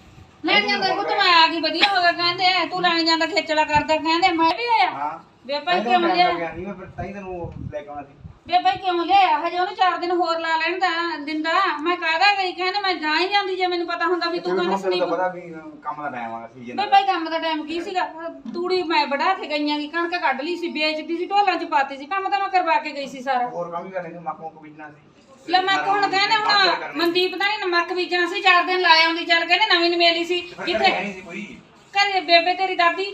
ਲੈਣ ਜਾਂਦਾ ਪੁੱਤ ਮੈਂ ਆ ਗਈ ਵਧੀਆ ਹੋ ਗਿਆ ਕਹਿੰਦੇ ਤੂੰ ਲੈਣ ਜਾਂਦਾ ਖੇਚਲਾ ਕਰਦਾ ਕਹਿੰਦੇ ਮੈਂ ਵੀ ਆਇਆ। ਹਾਂ। ਵੇ ਭਾਈ ਕਿਉਂ ਲਿਆ ਮੈਂ ਫਿਰ ਤਾਂ ਹੀ ਤੈਨੂੰ ਲੈ ਕੇ ਆਉਣਾ ਸੀ। ਭਾਈ ਕਿਉਂ ਲਿਆ ਹਜੇ ਉਹਨੂੰ 4 ਦਿਨ ਹੋਰ ਲਾ ਲੈਣ ਦਾ ਦਿੰਦਾ ਮੈਂ ਕਾਹਦਾ ਗਈ? ਕਹਿੰਦੇ ਮੈਂ ਜਾ ਹੀ ਜਾਂਦੀ ਜੇ ਮੈਨੂੰ ਪਤਾ ਹੁੰਦਾ ਵੀ ਤੂੰ ਕਹਿੰਦਾ ਤੈਨੂੰ ਸਨੀਪ ਤਾਂ ਪਤਾ ਵੀ ਕੰਮ ਦਾ ਟਾਈਮ ਆ ਸੀਜ਼ਨ ਭਾਈ ਕੰਮ ਦਾ ਟਾਈਮ ਕੀ ਸੀਗਾ? ਤੂੜੀ ਮੈਂ ਵੜਾ ਕੇ ਗਈਆਂ ਕੀ ਕਣਕ ਕੱਢ ਲਈ ਸੀ ਵੇਚਦੀ ਸੀ ਢੋਲਾਂ 'ਚ ਪਾਤੀ ਸੀ ਕੰਮ ਤਾਂ ਮੈਂ ਕਰਵਾ ਕੇ ਗਈ ਸੀ ਸਾਰਾ। ਹੋਰ ਕੰਮ ਵੀ ਕਰਨੇ ਸੀ ਮੱਕ ਮੁੱਕ ਬੀਜਣਾ ਸੀ। ਲੈ ਮੈਂ ਹੁਣ ਕਹਿੰਦੇ ਹੁਣ ਮਨਦੀਪ ਦਾ ਨਹੀਂ ਨਮਕ ਬੀਜਣਾ ਸੀ 4 ਦਿਨ ਲਾਇਆ ਆਉਂਦੀ ਚੱਲ ਕਹਿੰਦੇ ਨਵੀਂ ਨਵੇਲੀ ਸੀ ਕਿੱਥੇ? ਘਰੇ ਬੇਬੇ ਤੇਰੀ ਦਾਦੀ?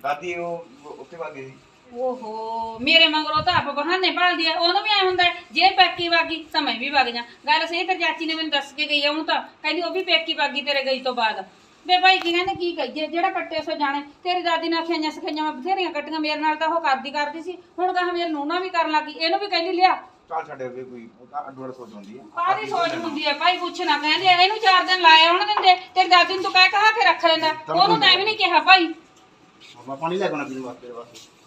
ਦਾਦੀ ਉਹ ਉੱਥੇ ਵਾਗੇ ਸੀ। ਓਹੋ ਮੇਰੇ ਮਗਰੋਂ ਤਾਂ ਆਪ ਬਹਾਨੇ ਭਾਲਦੀ ਆ ਉਹਨੂੰ ਵੀ ਐ ਹੁੰਦਾ ਹੈ, ਜੇ ਪੈਕੀ ਵਾਗੀ ਤਾਂ ਮੈਂ ਵੀ ਵਗ ਜਾ ਗੱਲ ਸਹੀ ਤੇ ਚਾਚੀ ਨੇ ਮੈਨੂੰ ਦੱਸ ਕੇ ਗਈ ਆ ਉਹ ਤਾਂ ਕਹਿੰਦੀ ਉਹ ਵੀ ਪੈਕੀ ਵਾਗੀ ਤੇਰੇ ਗਈ ਤੋਂ ਬਾਅਦ। ਵੇ ਭਾਈ ਕੀ ਕਹਿੰਦੇ ਕੀ ਕਹੀਏ ਜਿਹੜਾ ਕੱਟੇ ਸੋ ਜਾਣੇ ਤੇਰੀ ਦਾਦੀ ਨਾਲ ਖਿਆਈਆਂ ਸਖਿਆਈਆਂ ਮੈਂ ਬਥੇਰੀਆਂ ਕੱਟੀਆਂ ਮੇਰੇ ਨਾਲ ਤਾਂ ਉਹ ਕਰਦੀ ਕਰਦੀ ਸੀ ਹੁਣ ਕਹਾ ਮੇਰੇ ਨੂੰਹ ਵੀ ਕਰਨ ਲੱਗੀ ਇਹਨੂੰ ਵੀ ਕਹਿੰਦੀ ਲਿਆ। ਚੱਲ ਛੱਡੇ ਹੋਵੇ ਕੋਈ ਉਹ ਤਾਂ ਅੱਡੋ ਅੱਡ ਸੋਚ ਹੁੰਦੀ ਹੈ ਕਾਹਦੀ ਸੋਚ ਹੁੰਦੀ ਹੈ ਭਾਈ ਪੁੱਛ ਨਾ ਕਹਿੰਦੇ ਇਹਨੂੰ ਚਾਰ ਦਿਨ ਲਾਇਆ ਹੁਣ ਦਿੰਦੇ ਤੇਰੀ ਦਾਦੀ ਨੂੰ ਤੂੰ ਕਹਿ ਕਹਾ ਕੇ ਰੱਖ ਲੈਂਦਾ ਉਹਨੂੰ ਤਾਂ ਵੀ ਨਹੀਂ ਕਿਹਾ ਭਾਈ। ਮੈਂ ਪਾਣੀ ਲੈ ਕੇ ਆਉਣਾ ਪੀਣ ਵਾਸਤੇ ਤੇਰੇ ਵਾਸਤੇ।